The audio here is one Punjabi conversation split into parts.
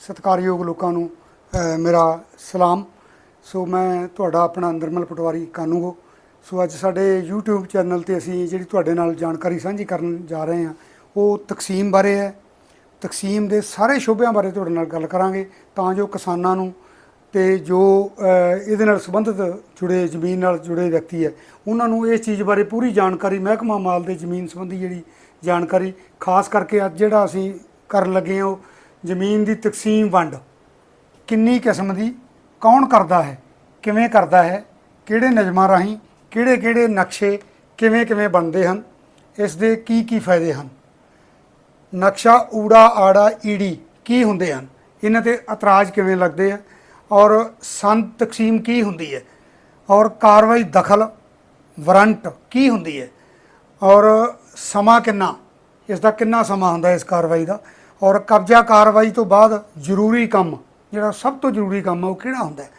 ਸਤਿਕਾਰਯੋਗ ਲੋਕਾਂ ਨੂੰ ਮੇਰਾ ਸਲਾਮ। ਸੋ ਮੈਂ ਤੁਹਾਡਾ ਆਪਣਾ ਨਿਰਮਲ ਪਟਵਾਰੀ ਕਾਨੂੰਗੋ। ਸੋ ਅੱਜ ਸਾਡੇ YouTube ਚੈਨਲ ਤੇ ਅਸੀਂ ਜਿਹੜੀ ਤੁਹਾਡੇ ਨਾਲ ਜਾਣਕਾਰੀ ਸਾਂਝੀ ਕਰਨ ਜਾ ਰਹੇ ਹਾਂ, ਉਹ ਤਕਸੀਮ ਬਾਰੇ ਹੈ। ਤਕਸੀਮ ਦੇ ਸਾਰੇ ਸ਼ੋਭਿਆਂ ਬਾਰੇ ਤੁਹਾਡੇ ਨਾਲ ਗੱਲ ਕਰਾਂਗੇ, ਤਾਂ ਜੋ ਕਿਸਾਨਾਂ ਨੂੰ ਤੇ ਜੋ ਇਹਦੇ ਨਾਲ ਸੰਬੰਧਿਤ ਜੁੜੇ, ਜ਼ਮੀਨ ਨਾਲ ਜੁੜੇ ਵਿਅਕਤੀ ਹੈ, ਉਹਨਾਂ ਨੂੰ ਇਸ ਚੀਜ਼ ਬਾਰੇ ਪੂਰੀ ਜਾਣਕਾਰੀ, ਮਹਿਕਮਾ ਮਾਲ ਦੇ ਜ਼ਮੀਨ ਸੰਬੰਧੀ ਜਿਹੜੀ ਜਾਣਕਾਰੀ, ਖਾਸ ਕਰਕੇ ਅੱਜ ਜਿਹੜਾ ਅਸੀਂ ਕਰਨ ਲੱਗੇ ਹਾਂ, ਉਹ ਜ਼ਮੀਨ ਦੀ ਤਕਸੀਮ ਵੰਡ। ਕਿੰਨੀ ਕਿਸਮ ਦੀ, ਕੌਣ ਕਰਦਾ ਹੈ, ਕਿਵੇਂ ਕਰਦਾ ਹੈ, ਕਿਹੜੇ ਨਿਯਮਾਂ ਰਾਹੀਂ, ਕਿਹੜੇ ਕਿਹੜੇ ਨਕਸ਼ੇ ਕਿਵੇਂ ਕਿਵੇਂ ਬਣਦੇ ਹਨ, ਇਸ ਦੇ ਕੀ ਕੀ ਫਾਇਦੇ ਹਨ। ਨਕਸ਼ਾ, ਊੜਾ, ਆੜਾ, ਈੜੀ ਕੀ ਹੁੰਦੇ ਹਨ, ਇਹਨਾਂ ਤੇ ਇਤਰਾਜ਼ ਕਿਵੇਂ ਲੱਗਦੇ ਆ, ਔਰ ਸੰਦ ਤਕਸੀਮ ਕੀ ਹੁੰਦੀ ਹੈ, ਔਰ ਕਾਰਵਾਈ ਦਖਲ, ਵਾਰੰਟ ਕੀ ਹੁੰਦੀ ਹੈ, ਔਰ ਸਮਾਂ ਕਿੰਨਾ, ਇਸ ਦਾ ਕਿੰਨਾ ਸਮਾਂ ਹੁੰਦਾ ਇਸ ਕਾਰਵਾਈ ਦਾ ਔਰ ਕਬਜ਼ਾ ਕਾਰਵਾਈ ਤੋਂ ਬਾਅਦ ਜ਼ਰੂਰੀ ਕੰਮ, ਜਿਹੜਾ ਸਭ ਤੋਂ ਜ਼ਰੂਰੀ ਕੰਮ ਹੈ ਉਹ ਕਿਹੜਾ ਹੁੰਦਾ ਹੈ?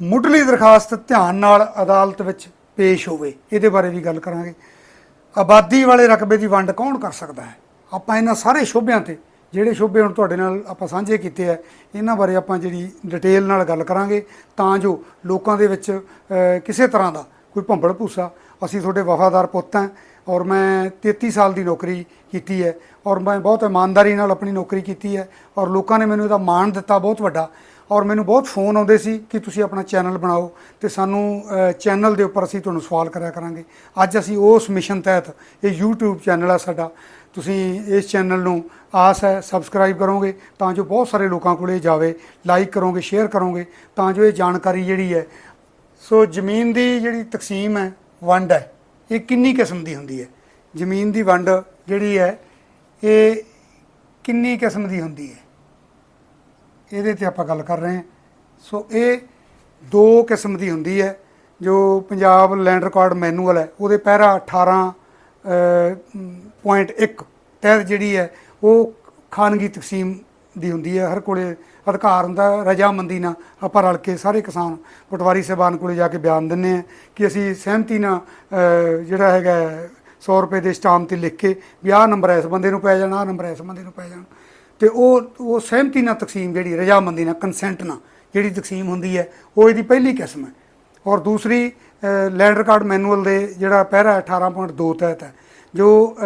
ਮੁੱਢਲੀ ਦਰਖਾਸਤ ਧਿਆਨ ਨਾਲ ਅਦਾਲਤ ਵਿੱਚ ਪੇਸ਼ ਹੋਵੇ, ਇਹਦੇ ਬਾਰੇ ਵੀ ਗੱਲ ਕਰਾਂਗੇ। ਆਬਾਦੀ ਵਾਲੇ ਰਕਬੇ ਦੀ ਵੰਡ ਕੌਣ ਕਰ ਸਕਦਾ ਹੈ? ਆਪਾਂ ਇਹਨਾਂ ਸਾਰੇ ਸ਼ੋਭਿਆਂ ਤੇ, ਜਿਹੜੇ ਸ਼ੋਭੇ ਹੁਣ ਤੁਹਾਡੇ ਨਾਲ ਆਪਾਂ ਸਾਂਝੇ ਕੀਤੇ ਆ, ਇਹਨਾਂ ਬਾਰੇ ਆਪਾਂ ਜਿਹੜੀ ਡਿਟੇਲ ਨਾਲ ਗੱਲ ਕਰਾਂਗੇ। ਤਾਂ ਜੋ ਲੋਕਾਂ ਦੇ ਵਿੱਚ ਕਿਸੇ ਤਰ੍ਹਾਂ ਦਾ ਕੋਈ ਭੰਬਲ ਭੂਸਾ ਅਸੀਂ ਤੁਹਾਡੇ ਵਫਾਦਾਰ ਪੁੱਤ ਹਾਂ ਔਰ ਮੈਂ 33 ਸਾਲ ਦੀ ਨੌਕਰੀ ਕੀਤੀ ਹੈ ਔਰ ਮੈਂ ਬਹੁਤ ਇਮਾਨਦਾਰੀ ਨਾਲ ਆਪਣੀ ਨੌਕਰੀ ਕੀਤੀ ਹੈ ਔਰ ਲੋਕਾਂ ਨੇ ਮੈਨੂੰ ਇਹਦਾ ਮਾਣ ਦਿੱਤਾ ਬਹੁਤ ਵੱਡਾ ਔਰ ਮੈਨੂੰ ਬਹੁਤ ਫੋਨ ਆਉਂਦੇ ਸੀ ਕਿ ਤੁਸੀਂ ਆਪਣਾ ਚੈਨਲ ਬਣਾਓ ਤੇ ਸਾਨੂੰ ਚੈਨਲ ਦੇ ਉੱਪਰ ਅਸੀਂ ਤੁਹਾਨੂੰ ਸਵਾਲ ਕਰਿਆ ਕਰਾਂਗੇ। ਅੱਜ ਅਸੀਂ ਉਸ ਮਿਸ਼ਨ ਤਹਿਤ ਇਹ YouTube ਚੈਨਲ ਆ ਸਾਡਾ। ਤੁਸੀਂ ਇਸ ਚੈਨਲ ਨੂੰ ਆਸ ਹੈ ਸਬਸਕ੍ਰਾਈਬ ਕਰੋਗੇ ਤਾਂ ਜੋ ਬਹੁਤ ਸਾਰੇ ਲੋਕਾਂ ਕੋਲੇ ਜਾਵੇ ਲਾਈਕ ਕਰੋਗੇ ਸ਼ੇਅਰ ਕਰੋਗੇ, ਤਾਂ ਜੋ ਇਹ ਜਾਣਕਾਰੀ ਜਿਹੜੀ ਹੈ, ਸੋ ਜ਼ਮੀਨ ਦੀ ਜਿਹੜੀ ਤਕਸੀਮ ਹੈ, ਵੰਡ ਹੈ। ਇਹ ਕਿੰਨੀ ਕਿਸਮ ਦੀ ਹੁੰਦੀ ਹੈ? ਜ਼ਮੀਨ ਦੀ ਵੰਡ ਜਿਹੜੀ ਹੈ, ਇਹ ਕਿੰਨੀ ਕਿਸਮ ਦੀ ਹੁੰਦੀ ਹੈ? ਇਹਦੇ ਤੇ ਆਪਾਂ ਗੱਲ ਕਰ ਰਹੇ ਹਾਂ। ਸੋ ਇਹ ਦੋ ਕਿਸਮ ਦੀ ਹੁੰਦੀ ਹੈ, ਜੋ ਪੰਜਾਬ ਲੈਂਡ ਰਿਕਾਰਡ ਮੈਨੂਅਲ ਹੈ। ਉਹਦੇ ਪਹਿਰਾ 18.1 ਤਹਿਤ ਜਿਹੜੀ ਹੈ, ਉਹ ਖਾਨਗੀ ਤਕਸੀਮ ਦੀ ਹੁੰਦੀ ਹੈ। ਹਰ ਕੋਲੇ ਅਧਿਕਾਰ ਹੁੰਦਾ ਰਜਾਮੰਦੀ ਨਾਲ ਆਪਾਂ ਰਲ ਕੇ ਸਾਰੇ ਕਿਸਾਨ ਪਟਵਾਰੀ ਸਾਹਿਬਾਨ ਕੋਲੇ ਜਾ ਕੇ ਬਿਆਨ ਦਿੰਨੇ ਆ ਕਿ ਅਸੀਂ ਸਹਿਮਤੀ ਨਾਲ ਜਿਹੜਾ ਹੈਗਾ 100 ਰੁਪਏ ਦੇ ਸਟਾਮ ਤੇ ਲਿਖ ਕੇ ਵੀ ਆਹ ਨੰਬਰ ਇਸ ਬੰਦੇ ਨੂੰ ਪੈ ਜਾਣਾ, ਆਹ ਨੰਬਰ ਇਸ ਬੰਦੇ ਨੂੰ ਪੈ ਜਾਣਾ। ਤੇ ਉਹ ਉਹ ਸਹਿਮਤੀ ਨਾਲ ਤਕਸੀਮ ਜਿਹੜੀ, ਰਜਾਮੰਦੀ ਨਾਲ ਕੰਸੈਂਟ ਨਾਲ ਜਿਹੜੀ ਤਕਸੀਮ ਹੁੰਦੀ ਹੈ, ਉਹ ਇਹਦੀ ਪਹਿਲੀ ਕਿਸਮ ਹੈ। ਔਰ ਦੂਸਰੀ ਲੈਂਡ ਰਿਕਾਰਡ ਮੈਨੂਅਲ ਦੇ ਜਿਹੜਾ ਪਹਿਰਾ 18.2 ਤਹਿਤ ਹੈ, ਜੋ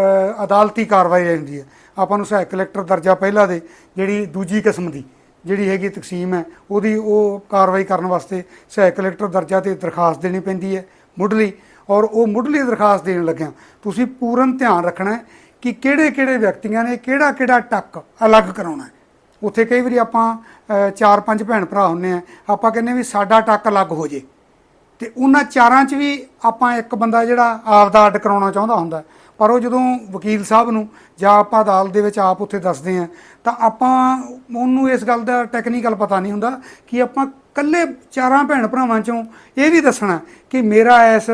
ਅਦਾਲਤੀ ਕਾਰਵਾਈ ਹੁੰਦੀ ਹੈ। ਆਪਾਂ ਨੂੰ ਸਹਾਇਕ ਕਲੈਕਟਰ ਦਰਜਾ ਪਹਿਲਾ ਦੇ, ਜਿਹੜੀ ਦੂਜੀ ਕਿਸਮ ਦੀ, ਜਿਹੜੀ ਹੈਗੀ ਤਕਸੀਮ ਹੈ, ਉਹਦੀ ਉਹ ਕਾਰਵਾਈ ਕਰਨ ਵਾਸਤੇ ਸਹਾਇਕ ਕਲੈਕਟਰ ਦਰਜਾ ਤੇ ਦਰਖਾਸਤ ਦੇਣੀ ਪੈਂਦੀ ਹੈ, ਮੁੱਢਲੀ। ਔਰ ਉਹ ਮੁੱਢਲੀ ਦਰਖਾਸਤ ਦੇਣ ਲੱਗਿਆਂ, ਤੁਸੀਂ ਪੂਰਨ ਧਿਆਨ ਰੱਖਣਾ ਹੈ ਕਿ ਕਿਹੜੇ ਕਿਹੜੇ ਵਿਅਕਤੀਆਂ ਨੇ ਕਿਹੜਾ ਕਿਹੜਾ ਟੱਕ ਅਲੱਗ ਕਰਾਉਣਾ ਹੈ। ਉੱਥੇ ਕਈ ਵਾਰੀ ਆਪਾਂ ਚਾਰ ਪੰਜ ਭੈਣ ਭਰਾ ਹੁੰਨੇ ਆ ਆਪਾਂ ਕਹਿੰਦੇ ਵੀ ਸਾਡਾ ਟੱਕ ਅਲੱਗ ਹੋ ਜੇ। ਤੇ ਉਹਨਾਂ ਚਾਰਾਂ 'ਚ ਵੀ ਆਪਾਂ ਇੱਕ ਬੰਦਾ ਜਿਹੜਾ ਆਪਦਾ ਅੱਡ ਕਰਾਉਣਾ ਚਾਹੁੰਦਾ ਹੁੰਦਾ ਪਰ ਉਹ ਜਦੋਂ ਵਕੀਲ ਸਾਹਿਬ ਨੂੰ ਜਾਂ ਆਪਾਂ ਅਦਾਲਤ ਦੇ ਵਿੱਚ ਆਪ ਉੱਥੇ ਦੱਸਦੇ ਆ ਤਾਂ ਆਪਾਂ ਉਹਨੂੰ ਇਸ ਗੱਲ ਦਾ ਟੈਕਨੀਕਲ ਪਤਾ ਨਹੀਂ ਹੁੰਦਾ ਕਿ ਆਪਾਂ ਕੱਲੇ ਚਾਰਾਂ ਭੈਣ ਭਰਾਵਾਂ ਚੋਂ ਇਹ ਵੀ ਦੱਸਣਾ ਕਿ ਮੇਰਾ ਇਸ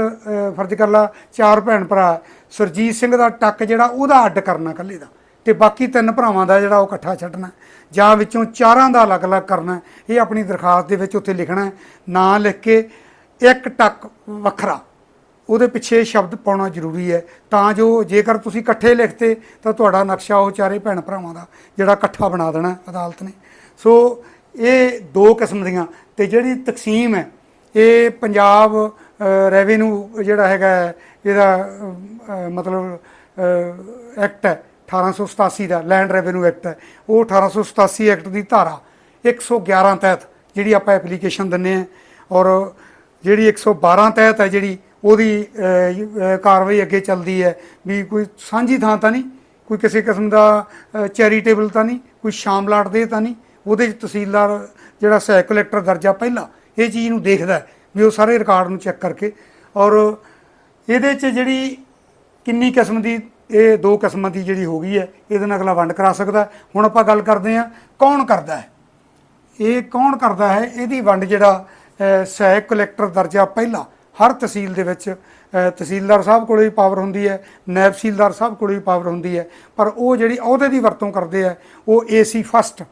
ਫਰਜ਼ ਕਰ ਲਾ, ਚਾਰ ਭੈਣ ਭਰਾ ਸਰਜੀਤ ਸਿੰਘ ਦਾ ਟੱਕ ਜਿਹੜਾ ਉਹਦਾ ਅੱਡ ਕਰਨਾ ਕੱਲੇ ਦਾ ਤੇ ਬਾਕੀ ਤਿੰਨ ਭਰਾਵਾਂ ਦਾ ਜਿਹੜਾ ਉਹ ਇਕੱਠਾ ਛੱਡਣਾ, ਜਾਂ ਵਿੱਚੋਂ ਚਾਰਾਂ ਦਾ ਅਲੱਗ-ਅਲੱਗ ਕਰਨਾ, ਇਹ ਆਪਣੀ ਦਰਖਾਸਤ ਦੇ ਵਿੱਚ ਉੱਥੇ ਲਿਖਣਾ ਹੈ। ਨਾਂ ਲਿਖ ਕੇ ਇੱਕ ਟੱਕ ਵੱਖਰਾ ਉਹਦੇ ਪਿੱਛੇ ਸ਼ਬਦ ਪਾਉਣਾ ਜ਼ਰੂਰੀ ਹੈ। ਤਾਂ ਜੋ ਜੇਕਰ ਤੁਸੀਂ ਇਕੱਠੇ ਲਿਖਤੇ, ਤਾਂ ਤੁਹਾਡਾ ਨਕਸ਼ਾ ਉਹ ਚਾਰੇ ਭੈਣ ਭਰਾਵਾਂ ਦਾ, ਜਿਹੜਾ ਇਕੱਠਾ ਬਣਾ ਦੇਣਾ ਅਦਾਲਤ ਨੇ। ਸੋ ਇਹ ਦੋ ਕਿਸਮ ਦੀਆਂ, ਤੇ ਜਿਹੜੀ ਤਕਸੀਮ ਹੈ, ਇਹ ਪੰਜਾਬ ਰੈਵਨਿਊ ਜਿਹੜਾ ਹੈਗਾ ਇਹਦਾ ਮਤਲਬ ਐਕਟ ਹੈ 1887 ਦਾ ਲੈਂਡ ਰੈਵਨਿਊ ਐਕਟ ਹੈ। ਉਹ 1887 ਐਕਟ ਦੀ ਧਾਰਾ 111 ਤਹਿਤ ਜਿਹੜੀ ਆਪਾਂ ਐਪਲੀਕੇਸ਼ਨ ਦਿੰਨੇ ਆ ਔਰ ਜਿਹੜੀ 112 ਤਹਿਤ ਹੈ ਜਿਹੜੀ ਉਹਦੀ ਕਾਰਵਾਈ ਅੱਗੇ ਚੱਲਦੀ ਹੈ। ਵੀ ਕੋਈ ਸਾਂਝੀ ਥਾਂ ਤਾਂ ਨਹੀਂ, ਕੋਈ ਕਿਸੇ ਕਿਸਮ ਦਾ ਚੈਰੀਟੇਬਲ ਤਾਂ ਨਹੀਂ, ਕੋਈ ਸ਼ਾਮਲਾਟ ਦੇ ਤਾਂ ਨਹੀਂ। ਉਹਦੇ 'ਚ ਤਹਿਸੀਲਦਾਰ, ਜਿਹੜਾ ਸਹਾਇਕ ਕਲੈਕਟਰ ਦਰਜਾ ਪਹਿਲਾ, ਇਹ ਚੀਜ਼ ਨੂੰ ਦੇਖਦਾ ਵੀ ਉਹ ਸਾਰੇ ਰਿਕਾਰਡ ਨੂੰ ਚੈੱਕ ਕਰਕੇ। ਔਰ ਇਹਦੇ 'ਚ ਜਿਹੜੀ ਕਿੰਨੀ ਕਿਸਮ ਦੀ, ਇਹ ਦੋ ਕਿਸਮਾਂ ਦੀ ਜਿਹੜੀ ਹੋ ਗਈ ਹੈ, ਇਹਦੇ ਨਾਲ ਅਗਲਾ ਵੰਡ ਕਰਾ ਸਕਦਾ ਹੁਣ ਆਪਾਂ ਗੱਲ ਕਰਦੇ ਹਾਂ, ਕੌਣ ਕਰਦਾ ਹੈ? ਇਹ ਕੌਣ ਕਰਦਾ ਹੈ? ਇਹਦੀ ਵੰਡ ਜਿਹੜਾ ਸਹਾਇਕ ਕਲੈਕਟਰ ਦਰਜਾ ਪਹਿਲਾ ਹਰ ਤਹਿਸੀਲ ਦੇ ਵਿੱਚ ਤਹਿਸੀਲਦਾਰ ਸਾਹਿਬ ਕੋਲੇ ਵੀ ਪਾਵਰ ਹੁੰਦੀ ਹੈ, ਨਾਇਬ ਤਹਿਸੀਲਦਾਰ ਸਾਹਿਬ ਕੋਲੇ ਵੀ ਪਾਵਰ ਹੁੰਦੀ ਹੈ। ਪਰ ਉਹ ਜਿਹੜੀ ਅਹੁਦੇ ਦੀ ਵਰਤੋਂ ਕਰਦੇ ਆ, ਉਹ AC first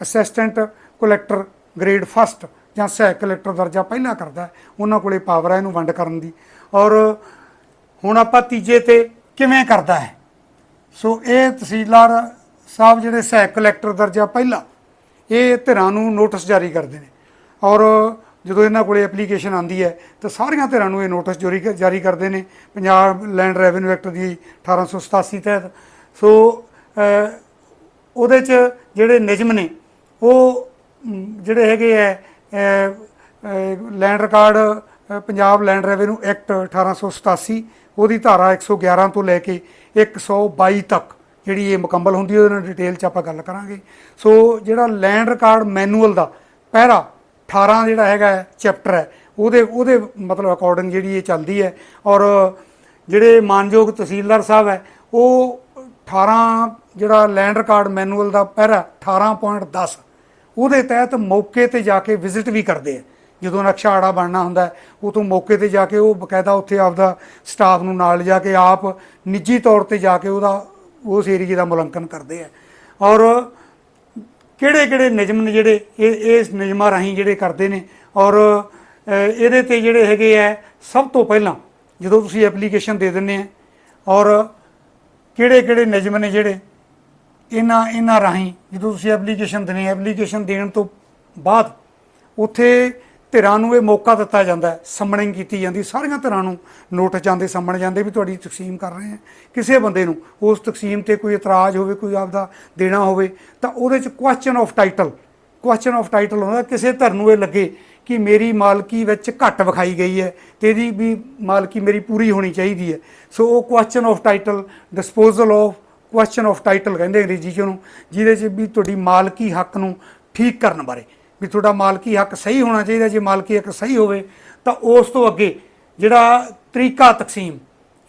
assistant collector grade first ਜਾਂ ਸਹਾਇਕ ਕਲੈਕਟਰ ਦਰਜਾ ਪਹਿਲਾ ਕਰਦਾ ਉਹਨਾਂ ਕੋਲੇ ਪਾਵਰ ਹੈ ਇਹਨੂੰ ਵੰਡ ਕਰਨ ਦੀ। ਔਰ ਹੁਣ ਆਪਾਂ ਤੀਜੇ ਤੇ ਕਿਵੇਂ ਕਰਦਾ ਹੈ? ਸੋ ਇਹ ਤਹਿਸੀਲਦਾਰ ਸਾਹਿਬ ਜਿਹੜੇ ਸਹਾਇਕ ਕਲੈਕਟਰ ਦਰਜਾ ਪਹਿਲਾ, ਇਹ ਧਿਰਾਂ ਨੂੰ ਨੋਟਿਸ ਜਾਰੀ ਕਰਦੇ ਨੇ। ਔਰ ਜਦੋਂ ਇਹਨਾਂ ਕੋਲੇ ਐਪਲੀਕੇਸ਼ਨ ਆਂਦੀ ਹੈ, ਤਾਂ ਸਾਰੀਆਂ ਧਿਰਾਂ ਨੂੰ ਇਹ ਨੋਟਿਸ ਜਾਰੀ ਜਾਰੀ ਕਰਦੇ ਨੇ। ਪੰਜਾਬ ਲੈਂਡ ਰੈਵਨਿਊ ਐਕਟ ਦੀ 1887 ਤਹਿਤ। ਸੋ ਉਹਦੇ ਚ ਜਿਹੜੇ ਨਿਯਮ ਨੇ, ਉਹ ਜਿਹੜੇ ਹੈਗੇ ਹੈ land record Punjab land revenue act 1887 ਉਹਦੀ ਧਾਰਾ 111 ਤੋਂ ਲੈ ਕੇ 122 ਤੱਕ ਜਿਹੜੀ ਇਹ ਮੁਕੰਮਲ ਹੁੰਦੀ ਹੈ, ਉਹਦੇ ਨਾਲ ਡਿਟੇਲ ਚ ਆਪਾਂ ਗੱਲ ਕਰਾਂਗੇ। ਸੋ ਜਿਹੜਾ ਲੈਂਡ ਰਿਕਾਰਡ ਮੈਨੂਅਲ ਦਾ ਪਹਿਰਾ 18 ਜਿਹੜਾ ਹੈਗਾ ਚੈਪਟਰ ਹੈ, ਉਹਦੇ ਉਹਦੇ ਮਤਲਬ ਅਕੋਰਡਿੰਗ ਜਿਹੜੀ ਇਹ ਚੱਲਦੀ ਹੈ। ਔਰ ਜਿਹੜੇ ਮਾਨਯੋਗ ਤਹਿਸੀਲਦਾਰ ਸਾਹਿਬ ਹੈ, ਉਹ 18 ਜਿਹੜਾ ਲੈਂਡ ਰਿਕਾਰਡ ਮੈਨੂਅਲ ਦਾ ਪਹਿਰਾ 18.10 ਉਹਦੇ ਤਹਿਤ ਮੌਕੇ ਤੇ ਜਾ ਕੇ ਵਿਜ਼ਿਟ ਵੀ ਕਰਦੇ ਆ ਜਦੋਂ ਨਕਸ਼ਾ ਆੜਾ ਬਣਨਾ ਹੁੰਦਾ ਉਹ ਤੋਂ ਮੌਕੇ ਤੇ ਜਾ ਕੇ ਉਹ ਬਕਾਇਦਾ ਉੱਥੇ ਆਪਦਾ ਸਟਾਫ ਨੂੰ ਨਾਲ ਜਾ ਕੇ ਆਪ ਨਿੱਜੀ ਤੌਰ ਤੇ ਜਾ ਕੇ ਉਹਦਾ, ਉਸ ਏਰੀਏ ਦਾ ਮੁਲਾਂਕਣ ਕਰਦੇ ਆ ਔਰ ਕਿਹੜੇ ਕਿਹੜੇ ਨਿਯਮ ਨੇ ਜਿਹੜੇ ਇਹ ਇਸ ਨਿਯਮਾਂ ਰਾਹੀਂ ਜਿਹੜੇ ਕਰਦੇ ਨੇ? ਔਰ ਇਹਦੇ ਤੇ ਜਿਹੜੇ ਹੈਗੇ ਆ ਸਭ ਤੋਂ ਪਹਿਲਾਂ ਜਦੋਂ ਤੁਸੀਂ ਐਪਲੀਕੇਸ਼ਨ ਦੇ ਦਿੰਦੇ ਆ ਔਰ ਕਿਹੜੇ ਕਿਹੜੇ ਨਿਯਮ ਨੇ ਜਿਹੜੇ ਇਹਨਾਂ ਇਹਨਾਂ ਰਾਹੀਂ ਜਦੋਂ ਤੁਸੀਂ ਐਪਲੀਕੇਸ਼ਨ ਦਿੰਦੇ ਐਪਲੀਕੇਸ਼ਨ ਦੇਣ ਤੋਂ ਬਾਅਦ ਉੱਥੇ ਧਿਰਾਂ ਨੂੰ ਇਹ ਮੌਕਾ ਦਿੱਤਾ ਜਾਂਦਾ ਹੈ। ਸਮਣਿੰਗ ਕੀਤੀ ਜਾਂਦੀ, ਸਾਰੀਆਂ ਧਿਰਾਂ ਨੂੰ ਨੋਟ ਜਾਂਦੇ ਸਮਣ ਜਾਂਦੇ ਵੀ ਤੁਹਾਡੀ ਤਕਸੀਮ ਕਰ ਰਹੇ ਹਾਂ। ਕਿਸੇ ਬੰਦੇ ਨੂੰ ਉਸ ਤਕਸੀਮ ਤੇ ਕੋਈ ਇਤਰਾਜ਼ ਹੋਵੇ, ਕੋਈ ਆਪਦਾ ਦੇਣਾ ਹੋਵੇ, ਤਾਂ ਉਹਦੇ ਚ question of title question of title ਹੁੰਦਾ, ਕਿਸੇ ਧਿਰ ਨੂੰ ਇਹ ਲੱਗੇ ਕਿ ਮੇਰੀ ਮਾਲਕੀ ਵਿੱਚ ਘੱਟ ਵਿਖਾਈ ਗਈ ਹੈ ਤੇ ਇਹਦੀ ਵੀ ਮਾਲਕੀ ਮੇਰੀ ਪੂਰੀ ਹੋਣੀ ਚਾਹੀਦੀ ਹੈ। ਸੋ ਉਹ question of title disposal of question of title ਕਹਿੰਦੇ ਅੰਗਰੇਜ਼ੀ ਚ ਉਹਨੂੰ, ਜਿਹਦੇ ਚ ਵੀ ਤੁਹਾਡੀ ਮਾਲਕੀ ਹੱਕ ਨੂੰ ਠੀਕ ਕਰਨ ਬਾਰੇ ਵੀ ਤੁਹਾਡਾ ਮਾਲਕੀ ਹੱਕ ਸਹੀ ਹੋਣਾ ਚਾਹੀਦਾ, ਜੇ ਮਾਲਕੀ ਹੱਕ ਸਹੀ ਹੋਵੇ, ਤਾਂ ਉਸ ਤੋਂ ਅੱਗੇ ਜਿਹੜਾ ਤਰੀਕਾ ਤਕਸੀਮ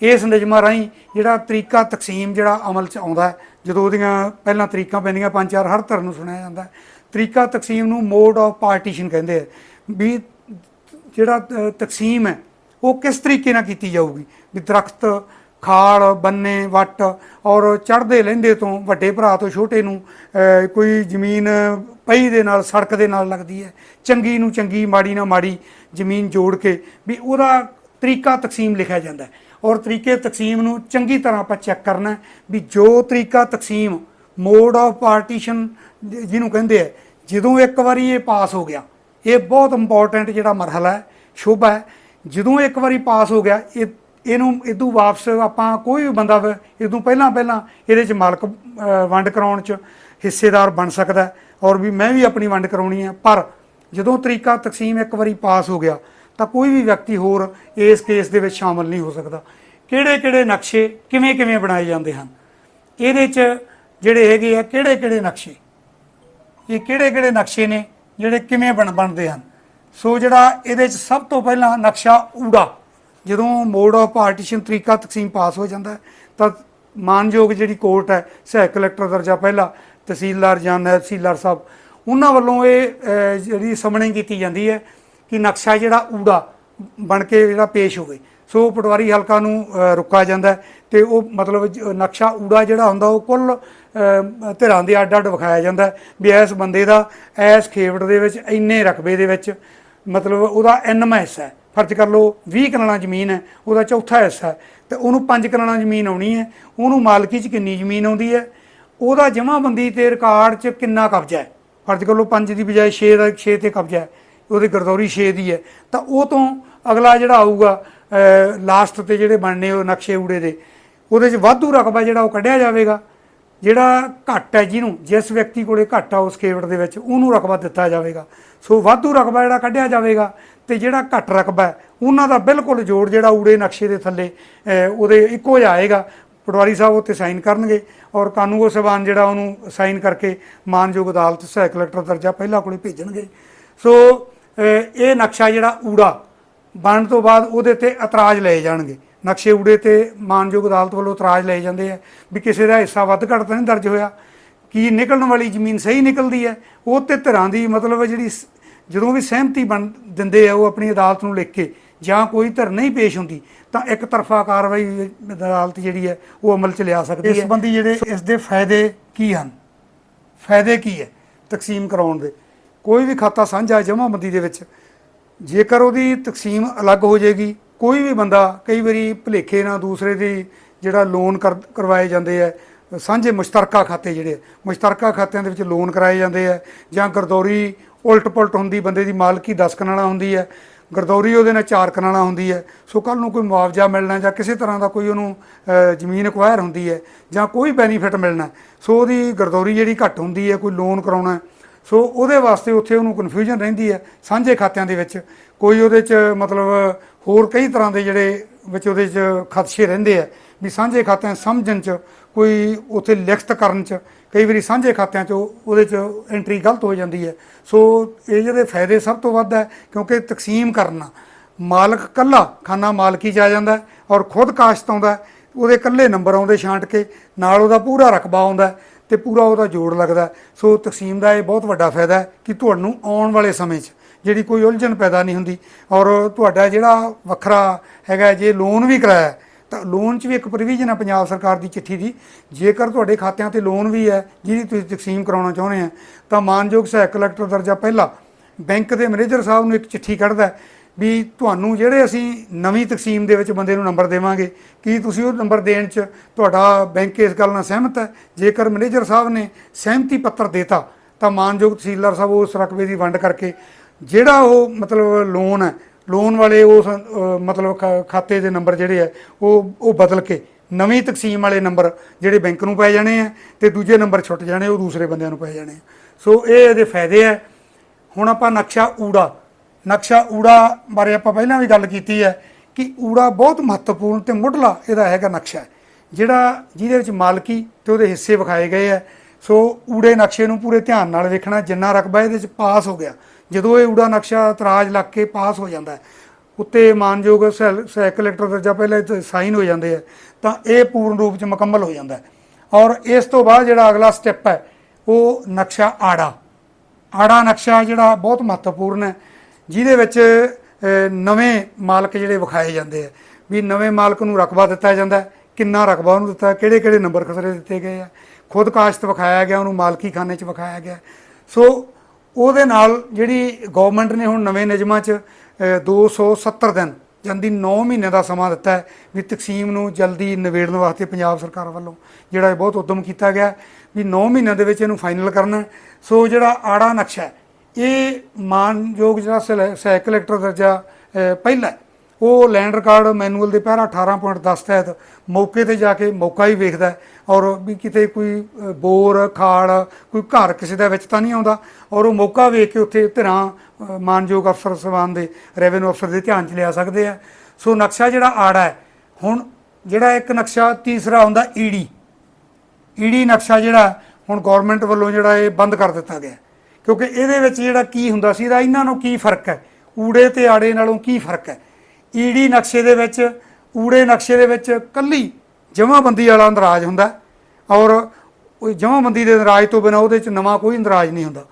ਇਸ ਨਿਯਮਾਂ ਰਾਹੀਂ ਜਿਹੜਾ ਤਰੀਕਾ ਤਕਸੀਮ ਜਿਹੜਾ ਅਮਲ ਚ ਆਉਂਦਾ ਜਦੋਂ ਉਹਦੀਆਂ ਪਹਿਲਾਂ ਤਰੀਕਾਂ ਪੈਂਦੀਆਂ, ਪੰਜ ਚਾਰ ਹਰ ਧਰ ਨੂੰ ਸੁਣਿਆ ਜਾਂਦਾ ਤਰੀਕਾ ਤਕਸੀਮ ਨੂੰ ਮੋਡ ਆਫ ਪਾਰਟੀਸ਼ਨ ਕਹਿੰਦੇ ਆ, ਵੀ ਜਿਹੜਾ ਤਕਸੀਮ ਹੈ, ਉਹ ਕਿਸ ਤਰੀਕੇ ਨਾਲ ਕੀਤੀ ਜਾਊਗੀ? ਵੀ ਦਰਖਤ ਖਾਲ, ਬੰਨੇ, ਵੱਟ, ਔਰ ਚੜ੍ਹਦੇ ਲਹਿੰਦੇ ਤੋਂ ਵੱਡੇ ਭਰਾ ਤੋਂ ਛੋਟੇ ਨੂੰ ਕੋਈ ਜ਼ਮੀਨ ਪਈ ਦੇ ਨਾਲ, ਸੜਕ ਦੇ ਨਾਲ ਲੱਗਦੀ ਹੈ। ਚੰਗੀ ਨੂੰ ਚੰਗੀ, ਮਾੜੀ ਨਾਲ ਮਾੜੀ ਜ਼ਮੀਨ ਜੋੜ ਕੇ ਵੀ ਉਹਦਾ ਤਰੀਕਾ ਤਕਸੀਮ ਲਿਖਿਆ ਜਾਂਦਾ ਹੈ। ਔਰ ਤਰੀਕੇ ਤਕਸੀਮ ਨੂੰ ਚੰਗੀ ਤਰ੍ਹਾਂ ਆਪਾਂ ਚੈੱਕ ਕਰਨਾ ਵੀ ਜੋ ਤਰੀਕਾ ਤਕਸੀਮ ਮੋਡ ਆਫ ਪਾਰਟੀਸ਼ਨ ਜਿਹਨੂੰ ਕਹਿੰਦੇ ਆ, ਜਦੋਂ ਇੱਕ ਵਾਰੀ ਇਹ ਪਾਸ ਹੋ ਗਿਆ, ਇਹ ਬਹੁਤ ਇੰਪੋਰਟੈਂਟ ਜਿਹੜਾ ਮਰਹਲਾ ਹੈ, ਸ਼ੁਭ ਹੈ। ਜਦੋਂ ਇੱਕ ਵਾਰੀ ਪਾਸ ਹੋ ਗਿਆ, ਇਹ ਇਹਨੂੰ ਇਦੋਂ ਵਾਪਸ ਆਪਾਂ ਕੋਈ ਵੀ ਬੰਦਾ ਵਾ, ਇਦੋਂ ਪਹਿਲਾਂ ਪਹਿਲਾਂ ਇਹਦੇ ਚ ਮਾਲਕ ਵੰਡ ਕਰਾਉਣ ਚ ਹਿੱਸੇਦਾਰ ਬਣ ਸਕਦਾ ਔਰ ਵੀ ਮੈਂ ਵੀ ਆਪਣੀ ਵੰਡ ਕਰਾਉਣੀ ਹੈ। ਪਰ ਜਦੋਂ ਤਰੀਕਾ ਤਕਸੀਮ ਇੱਕ ਵਾਰੀ ਪਾਸ ਹੋ ਗਿਆ ਤਾਂ ਕੋਈ ਵੀ ਵਿਅਕਤੀ ਹੋਰ ਇਸ ਕੇਸ ਦੇ ਵਿੱਚ ਸ਼ਾਮਲ ਨਹੀਂ ਹੋ ਸਕਦਾ। ਕਿਹੜੇ ਕਿਹੜੇ ਨਕਸ਼ੇ ਕਿਵੇਂ ਕਿਵੇਂ ਬਣਾਏ ਜਾਂਦੇ ਹਨ? ਇਹਦੇ ਚ ਜਿਹੜੇ ਹੈਗੇ ਆ ਕਿਹੜੇ ਕਿਹੜੇ ਨਕਸ਼ੇ? ਇਹ ਕਿਹੜੇ ਕਿਹੜੇ ਨਕਸ਼ੇ ਨੇ ਜਿਹੜੇ ਕਿਵੇਂ ਬਣ ਬਣਦੇ ਹਨ? ਸੋ ਜਿਹੜਾ ਇਹਦੇ ਚ ਸਭ ਤੋਂ ਪਹਿਲਾਂ ਨਕਸ਼ਾ ਊੜਾ। ਜਦੋਂ ਮੋਡ ਆਫ ਪਾਰਟੀਸ਼ਨ ਤਰੀਕਾ ਤਕਸੀਮ ਪਾਸ ਹੋ ਜਾਂਦਾ ਤਾਂ ਮਾਨਯੋਗ ਜਿਹੜੀ ਕੋਰਟ ਹੈ ਸਹਾਇਕ ਕਲੈਕਟਰ ਦਰਜਾ ਪਹਿਲਾ ਤਹਿਸੀਲਦਾਰ ਜਾਂ ਨਾਇਬ ਤਹਿਸੀਲਦਾਰ ਸਾਹਿਬ ਉਹਨਾਂ ਵੱਲੋਂ ਇਹ ਜਿਹੜੀ ਸਮਣੇ ਕੀਤੀ ਜਾਂਦੀ ਹੈ ਕਿ ਨਕਸ਼ਾ ਜਿਹੜਾ ਊੜਾ ਬਣ ਕੇ ਜਿਹੜਾ ਪੇਸ਼ ਹੋਵੇ ਸੋ ਪਟਵਾਰੀ ਹਲਕਾ ਨੂੰ ਅਹ, ਰੁਕਾ ਜਾਂਦਾ ਹੈ ਤੇ ਉਹ ਮਤਲਬ ਨਕਸ਼ਾ ਊੜਾ ਜਿਹੜਾ ਹੁੰਦਾ ਉਹ ਕੁੱਲ ਧਿਰਾਂ ਦੇ ਅੱਡ ਅੱਡ ਵਿਖਾਇਆ ਜਾਂਦਾ ਵੀ ਇਸ ਬੰਦੇ ਦਾ ਇਸ ਖੇਵੜ ਦੇ ਵਿੱਚ ਇੰਨੇ ਰਕਬੇ ਦੇ ਵਿੱਚ ਮਤਲਬ ਉਹਦਾ ਐਨਮਾ ਹਿੱਸਾ ਹੈ। ਫਰਜ਼ ਕਰ ਲਓ 20 ਕਨਾਲਾਂ ਜ਼ਮੀਨ ਹੈ, ਉਹਦਾ ਚੌਥਾ ਹਿੱਸਾ ਹੈ। ਤੇ ਉਹਨੂੰ 5 ਕਨਾਲਾਂ ਜ਼ਮੀਨ ਆਉਣੀ ਹੈ, ਉਹਨੂੰ ਮਾਲਕੀ 'ਚ ਕਿੰਨੀ ਜ਼ਮੀਨ ਆਉਂਦੀ ਹੈ, ਉਹਦਾ ਜਮ੍ਹਾਂਬੰਦੀ ਤੇ ਰਿਕਾਰਡ 'ਚ ਕਿੰਨਾ ਕਬਜ਼ਾ ਹੈ? ਫਰਜ਼ ਕਰ ਲਓ 5 ਦੀ ਬਜਾਏ 6 ਦਾ 6 ਤੇ ਕਬਜ਼ਾ ਹੈ, ਉਹਦੀ ਗਰਦੌਰੀ 6 ਦੀ ਹੈ। ਤਾਂ ਉਹ ਤੋਂ ਅਗਲਾ ਜਿਹੜਾ ਆਊਗਾ ਲਾਸਟ ਤੇ ਜਿਹੜੇ ਬਣਨੇ ਉਹ ਨਕਸ਼ੇ ਊੜੇ ਦੇ, ਉਹਦੇ 'ਚ ਵਾਧੂ ਰਕਬਾ ਜਿਹੜਾ ਉਹ ਕੱਢਿਆ ਜਾਵੇਗਾ। ਜਿਹੜਾ ਘੱਟ ਹੈ ਜਿਹਨੂੰ, ਜਿਸ ਵਿਅਕਤੀ ਕੋਲੇ ਘੱਟ ਆ ਉਸ ਖੇਵੜ ਦੇ ਵਿੱਚ, ਉਹਨੂੰ ਰਕਬਾ ਦਿੱਤਾ ਜਾਵੇਗਾ। ਸੋ ਵਾਧੂ ਰਕਬਾ ਜਿਹੜਾ ਕੱਢਿਆ ਜਾਵੇਗਾ ਤੇ ਜਿਹੜਾ ਘੱਟ ਰਕਬਾ ਉਹਨਾਂ ਦਾ ਬਿਲਕੁਲ ਜੋੜ ਜਿਹੜਾ ਊੜੇ ਨਕਸ਼ੇ ਦੇ ਥੱਲੇ ਉਹਦੇ ਇੱਕੋ ਜਿਹਾ ਆਏਗਾ। ਪਟਵਾਰੀ ਸਾਹਿਬ ਉੱਤੇ ਸਾਈਨ ਕਰਨਗੇ ਔਰ ਕਾਨੂੰਗੋ ਸਭਾਨ ਜਿਹੜਾ ਉਹਨੂੰ ਸਾਈਨ ਕਰਕੇ ਮਾਨਯੋਗ ਅਦਾਲਤ ਸਹਾਇਕ ਕਲੈਕਟਰ ਦਰਜਾ ਪਹਿਲਾ ਕੋਲੇ ਭੇਜਣਗੇ। ਸੋ ਇਹ ਨਕਸ਼ਾ ਜਿਹੜਾ ਊੜਾ ਬਣਨ ਤੋਂ ਬਾਅਦ ਉਹਦੇ ਤੇ ਇਤਰਾਜ਼ ਲਏ ਜਾਣਗੇ। ਨਕਸ਼ੇ ਊੜੇ ਤੇ ਮਾਨਯੋਗ ਅਦਾਲਤ ਵੱਲੋਂ ਇਤਰਾਜ਼ ਲਏ ਜਾਂਦੇ ਆ ਵੀ ਕਿਸੇ ਦਾ ਹਿੱਸਾ ਵੱਧ ਘੱਟ ਤਾਂ ਨਹੀਂ ਦਰਜ ਹੋਇਆ। ਕੀ ਨਿਕਲਣ ਵਾਲੀ ਜ਼ਮੀਨ ਸਹੀ ਨਿਕਲਦੀ ਹੈ, ਉਹ ਤੇ ਧਿਰਾਂ ਦੀ ਮਤਲਬ ਜਿਹੜੀ ਜਦੋਂ ਵੀ ਸਹਿਮਤੀ ਬਣ ਦਿੰਦੇ ਆ ਉਹ ਆਪਣੀ ਅਦਾਲਤ ਨੂੰ ਲਿਖ ਕੇ ਜਾਂ ਕੋਈ ਧਿਰ ਨਹੀਂ ਪੇਸ਼ ਹੁੰਦੀ ਤਾਂ ਇੱਕ ਤਰਫਾ ਕਾਰਵਾਈ ਅਦਾਲਤ ਜਿਹੜੀ ਹੈ ਉਹ ਅਮਲ ਚ ਲਿਆ ਸਕਦੀ ਹੈ। ਇਸ ਸੰਬੰਧੀ ਜਿਹੜੇ ਇਸ ਦੇ ਫਾਇਦੇ ਕੀ ਹਨ? ਫਾਇਦੇ ਕੀ ਹੈ ਤਕਸੀਮ ਕਰਾਉਣ ਦੇ? ਕੋਈ ਵੀ ਖਾਤਾ ਸਾਂਝਾ ਜਮ੍ਹਾਂਬੰਦੀ ਦੇ ਵਿੱਚ ਜੇਕਰ ਉਹਦੀ ਤਕਸੀਮ ਅਲੱਗ ਹੋ ਜਾਏਗੀ ਕੋਈ ਵੀ ਬੰਦਾ ਕਈ ਵਾਰੀ ਭੁਲੇਖੇ ਨਾਲ ਦੂਸਰੇ ਦੀ ਜਿਹੜਾ ਲੋਨ ਕਰ ਕਰਵਾਏ ਜਾਂਦੇ ਆ ਸਾਂਝੇ ਮੁਸ਼ਤਰਕਾ ਖਾਤੇ ਜਿਹੜੇ ਮੁਸ਼ਤਰਕਾ ਖਾਤਿਆਂ ਦੇ ਵਿੱਚ ਲੋਨ ਕਰਾਏ ਜਾਂਦੇ ਆ ਜਾਂ ਗਰਦੌਰੀ ਉਲਟ ਪੁਲਟ ਹੁੰਦੀ, ਬੰਦੇ ਦੀ ਮਾਲਕੀ 10 ਕਨਾਲਾ ਹੁੰਦੀ ਹੈ, ਗਰਦੌਰੀ ਉਹਦੇ ਨਾਲ 4 ਕਨਾਲਾ ਹੁੰਦੀ ਹੈ, ਸੋ ਕੱਲ ਨੂੰ ਕੋਈ ਮੁਆਵਜ਼ਾ ਮਿਲਣਾ ਜਾਂ ਕਿਸੇ ਤਰ੍ਹਾਂ ਦਾ ਕੋਈ ਉਹਨੂੰ ਜ਼ਮੀਨ ਅਕਵਾਇਰ ਹੁੰਦੀ ਹੈ ਜਾਂ ਕੋਈ ਬੈਨੀਫਿਟ ਮਿਲਣਾ, ਸੋ ਉਹਦੀ ਗਰਦੌਰੀ ਜਿਹੜੀ ਘੱਟ ਹੁੰਦੀ ਹੈ, ਕੋਈ ਲੋਨ ਕਰਾਉਣਾ, ਸੋ ਉਹਦੇ ਵਾਸਤੇ ਉੱਥੇ ਉਹਨੂੰ ਕਨਫਿਊਜ਼ਨ ਰਹਿੰਦੀ ਹੈ, ਸਾਂਝੇ ਖਾਤਿਆਂ ਦੇ ਵਿੱਚ, ਕੋਈ ਉਹਦੇ 'ਚ ਮਤਲਬ ਹੋਰ ਕਈ ਤਰ੍ਹਾਂ ਦੇ ਜਿਹੜੇ ਵਿੱਚ ਉਹਦੇ 'ਚ ਖਦਸ਼ੇ ਰਹਿੰਦੇ ਆ ਵੀ ਸਾਂਝੇ ਖਾਤਿਆਂ ਸਮਝਣ 'ਚ, ਕੋਈ ਉੱਥੇ ਲਿਖਤ ਕਰਨ 'ਚ ਕਈ ਵਾਰੀ ਸਾਂਝੇ ਖਾਤਿਆਂ 'ਚ ਉਹਦੇ 'ਚ ਐਂਟਰੀ ਗਲਤ ਹੋ ਜਾਂਦੀ ਹੈ। ਸੋ ਇਹ ਜਿਹੜੇ ਫਾਇਦੇ ਸਭ ਤੋਂ ਵੱਧ ਹੈ, ਕਿਉਂਕਿ ਤਕਸੀਮ ਕਰਨਾ, ਮਾਲਕ ਕੱਲਾ ਖਾਨਾ ਮਾਲਕੀ 'ਚ ਆ ਜਾਂਦਾ ਔਰ ਖੁਦ ਕਾਸ਼ਤ ਆਉਂਦਾ ਉਹਦੇ ਕੱਲੇ ਨੰਬਰ ਆਉਂਦੇ ਛਾਂਟ ਕੇ, ਨਾਲ ਉਹਦਾ ਪੂਰਾ ਰਕਬਾ ਆਉਂਦਾ ਹੈ ਤੇ ਪੂਰਾ ਉਹਦਾ ਜੋੜ ਲੱਗਦਾ ਸੋ ਤਕਸੀਮ ਦਾ ਇਹ ਬਹੁਤ ਵੱਡਾ ਫਾਇਦਾ ਹੈ ਕਿ ਤੁਹਾਨੂੰ ਆਉਣ ਵਾਲੇ ਸਮੇਂ 'ਚ ਜਿਹੜੀ ਕੋਈ ਉਲਝਣ ਪੈਦਾ ਨਹੀਂ ਹੁੰਦੀ ਔਰ ਤੁਹਾਡਾ ਜਿਹੜਾ ਵੱਖਰਾ ਹੈਗਾ ਜੇ ਲੋਨ ਵੀ ਕਰਾਇਆ ਤਾਂ ਲੋਨ 'ਚ ਵੀ ਇੱਕ ਪ੍ਰੋਵੀਜ਼ਨ ਹੈ ਪੰਜਾਬ ਸਰਕਾਰ ਦੀ ਚਿੱਠੀ ਦੀ। ਜੇਕਰ ਤੁਹਾਡੇ ਖਾਤਿਆਂ ਤੇ ਲੋਨ ਵੀ ਹੈ, ਜਿਹਦੀ ਤੁਸੀਂ ਤਕਸੀਮ ਕਰਾਉਣਾ ਚਾਹੁੰਦੇ ਆ, ਤਾਂ ਮਾਨਯੋਗ ਸਹਾਇਕ ਕਲੈਕਟਰ ਦਰਜਾ ਪਹਿਲਾ ਬੈਂਕ ਦੇ ਮੈਨੇਜਰ ਸਾਹਿਬ ਨੂੰ ਇੱਕ ਚਿੱਠੀ ਕੱਢਦਾ ਵੀ ਤੁਹਾਨੂੰ ਜਿਹੜੇ ਅਸੀਂ ਨਵੀਂ ਤਕਸੀਮ ਦੇ ਵਿੱਚ ਬੰਦੇ ਨੂੰ ਨੰਬਰ ਦੇਵਾਂਗੇ, ਕੀ ਤੁਸੀਂ ਉਹ ਨੰਬਰ ਦੇਣ 'ਚ ਤੁਹਾਡਾ ਬੈਂਕ ਇਸ ਗੱਲ ਨਾਲ ਸਹਿਮਤ ਹੈ? ਜੇਕਰ ਮੈਨੇਜਰ ਸਾਹਿਬ ਨੇ ਸਹਿਮਤੀ ਪੱਤਰ ਦੇਤਾ, ਤਾਂ ਮਾਨਯੋਗ ਤਹਿਸੀਲਦਾਰ ਸਾਹਿਬ ਉਸ ਰਕਬੇ ਦੀ ਵੰਡ ਕਰਕੇ ਜਿਹੜਾ ਉਹ ਮਤਲਬ ਲੋਨ ਹੈ ਲੋਨ ਵਾਲੇ ਉਸ ਮਤਲਬ ਖਾ- ਖਾਤੇ ਦੇ ਨੰਬਰ ਜਿਹੜੇ ਆ, ਉਹ ਉਹ ਬਦਲ ਕੇ ਨਵੀਂ ਤਕਸੀਮ ਵਾਲੇ ਨੰਬਰ ਜਿਹੜੇ ਬੈਂਕ ਨੂੰ ਪੈ ਜਾਣੇ ਆ ਤੇ ਦੂਜੇ ਨੰਬਰ ਛੁੱਟ ਜਾਣੇ, ਉਹ ਦੂਸਰੇ ਬੰਦਿਆਂ ਨੂੰ ਪੈ ਜਾਣੇ ਆ। ਸੋ ਇਹ ਇਹਦੇ ਫਾਇਦੇ ਆ ਹੁਣ ਆਪਾਂ ਨਕਸ਼ਾ ਊੜਾ ਨਕਸ਼ਾ ਊੜਾ ਬਾਰੇ ਆਪਾਂ ਪਹਿਲਾਂ ਵੀ ਗੱਲ ਕੀਤੀ ਹੈ ਕਿ ਊੜਾ ਬਹੁਤ ਮਹੱਤਵਪੂਰਨ ਤੇ ਮੁੱਢਲਾ ਇਹਦਾ ਹੈਗਾ ਨਕਸ਼ਾ ਜਿਹੜਾ ਜਿਹਦੇ ਵਿੱਚ ਮਾਲਕੀ ਤੇ ਉਹਦੇ ਹਿੱਸੇ ਵਿਖਾਏ ਗਏ ਆ ਸੋ ਊੜੇ ਨਕਸ਼ੇ ਨੂੰ ਪੂਰੇ ਧਿਆਨ ਨਾਲ ਵੇਖਣਾ, ਜਿੰਨਾ ਰਕਬਾ ਇਹਦੇ ਵਿੱਚ ਪਾਸ ਹੋ ਗਿਆ ਜਦੋਂ ਇਹ ਊੜਾ ਨਕਸ਼ਾ ਤਰਾਜ ਲੱਗ ਕੇ ਪਾਸ ਹੋ ਜਾਂਦਾ ਹੈ, ਉੱਤੇ ਮਾਨਯੋਗ ਸਹਿ- ਸਹਾਇਕ ਦਰਜਾ ਪਹਿਲੇ ਸਾਈਨ ਹੋ ਜਾਂਦੇ ਆ ਤਾਂ ਇਹ ਪੂਰਨ ਰੂਪ ਚ ਮੁਕੰਮਲ ਹੋ ਜਾਂਦਾ ਔਰ ਇਸ ਤੋਂ ਬਾਅਦ ਜਿਹੜਾ ਅਗਲਾ ਸਟੈਪ ਹੈ, ਉਹ ਨਕਸ਼ਾ ਆੜਾ। ਆੜਾ ਨਕਸ਼ਾ ਜਿਹੜਾ ਬਹੁਤ ਮਹੱਤਵਪੂਰਨ ਹੈ, ਜਿਹਦੇ ਵਿੱਚ ਨਵੇਂ ਮਾਲਕ ਜਿਹੜੇ ਵਿਖਾਏ ਜਾਂਦੇ ਆ ਵੀ ਨਵੇਂ ਮਾਲਕ ਨੂੰ ਰਕਬਾ ਦਿੱਤਾ ਜਾਂਦਾ ਕਿੰਨਾ ਰਕਬਾ ਉਹਨੂੰ ਦਿੱਤਾ ਕਿਹੜੇ ਕਿਹੜੇ ਨੰਬਰ ਖਸਰੇ ਦਿੱਤੇ ਗਏ ਆ ਖੁਦ ਕਾਸ਼ਤ ਵਿਖਾਇਆ ਗਿਆ, ਉਹਨੂੰ ਮਾਲਕੀ ਖਾਨੇ 'ਚ ਵਿਖਾਇਆ ਗਿਆ ਸੋ ਉਹਦੇ ਨਾਲ ਜਿਹੜੀ ਗਵਰਨਮੈਂਟ ਨੇ ਹੁਣ ਨਵੇਂ ਨਿਯਮਾਂ 'ਚ ਅ, 270 ਦਿਨ ਜਾਂਦੀ 9 ਮਹੀਨੇ ਦਾ ਸਮਾਂ ਦਿੱਤਾ ਹੈ ਵੀ ਤਕਸੀਮ ਨੂੰ ਜਲਦੀ ਨਿਬੇੜਨ ਵਾਸਤੇ ਪੰਜਾਬ ਸਰਕਾਰ ਵੱਲੋਂ ਜਿਹੜਾ ਇਹ ਬਹੁਤ ਉਦਮ ਕੀਤਾ ਗਿਆ ਵੀ 9 ਮਹੀਨਿਆਂ ਦੇ ਵਿੱਚ ਇਹਨੂੰ ਫਾਈਨਲ ਕਰਨਾ ਸੋ ਜਿਹੜਾ ਆੜਾ ਨਕਸ਼ਾ ਇਹ ਮਾਨਯੋਗ ਜਿਹੜਾ ਸਹਿ- ਸਹਾਇਕ ਕਲੈਕਟਰ ਦਰਜਾ ਪਹਿਲਾ ਉਹ ਲੈਂਡ ਰਿਕਾਰਡ ਮੈਨੂਅਲ ਦੇ ਪਹਿਰਾ 18.10 ਤਹਿਤ ਮੌਕੇ ਤੇ ਜਾ ਕੇ ਮੌਕਾ ਹੀ ਵੇਖਦਾ ਔਰ ਵੀ ਕਿਤੇ ਕੋਈ ਬੋਰ ਖਾੜ ਕੋਈ ਘਰ ਕਿਸੇ ਦਾ ਵਿੱਚ ਤਾਂ ਨਹੀਂ ਆਉਂਦਾ ਔਰ ਉਹ ਮੌਕਾ ਵੇਖ ਕੇ ਉੱਥੇ ਧਿਰਾਂ ਮਾਨਯੋਗ ਅਫਸਰ ਸਵਾਨ ਦੇ ਰੈਵਨਿਊ ਅਫਸਰ ਦੇ ਧਿਆਨ 'ਚ ਲਿਆ ਸਕਦੇ ਆ। ਸੋ ਨਕਸ਼ਾ ਜਿਹੜਾ ਆੜਾ ਹੈ, ਹੁਣ ਜਿਹੜਾ ਇੱਕ ਨਕਸ਼ਾ ਤੀਸਰਾ ਹੁੰਦਾ ਈਡੀ ਈਡੀ ਨਕਸ਼ਾ ਜਿਹੜਾ ਹੁਣ ਗਵਰਨਮੈਂਟ ਵੱਲੋਂ ਜਿਹੜਾ ਇਹ ਬੰਦ ਕਰ ਦਿੱਤਾ ਗਿਆ ਕਿਉਂਕਿ ਇਹਦੇ ਵਿੱਚ ਜਿਹੜਾ ਕੀ ਹੁੰਦਾ ਸੀ, ਇਹਦਾ ਇਹਨਾਂ ਨੂੰ ਕੀ ਫ਼ਰਕ ਹੈ? ਊੜੇ ਤੇ ਆੜੇ ਨਾਲੋਂ ਕੀ ਫ਼ਰਕ ਹੈ? ਈੜੀ ਨਕਸ਼ੇ ਦੇ ਵਿੱਚ, ਊੜੇ ਨਕਸ਼ੇ ਦੇ ਵਿੱਚ ਕੱਲੀ ਜਮਾਬੰਦੀ ਵਾਲਾ ਅੰਦਰਾਜ ਹੁੰਦਾ। ਔਰ ਉਹ ਜਮਾਬੰਦੀ ਦੇ ਅੰਦਰਾਜ ਤੋਂ ਬਿਨਾਂ ਉਹਦੇ ਵਿੱਚ ਨਵਾਂ ਕੋਈ ਅੰਦਰਾਜ ਨਹੀਂ ਹੁੰਦਾ।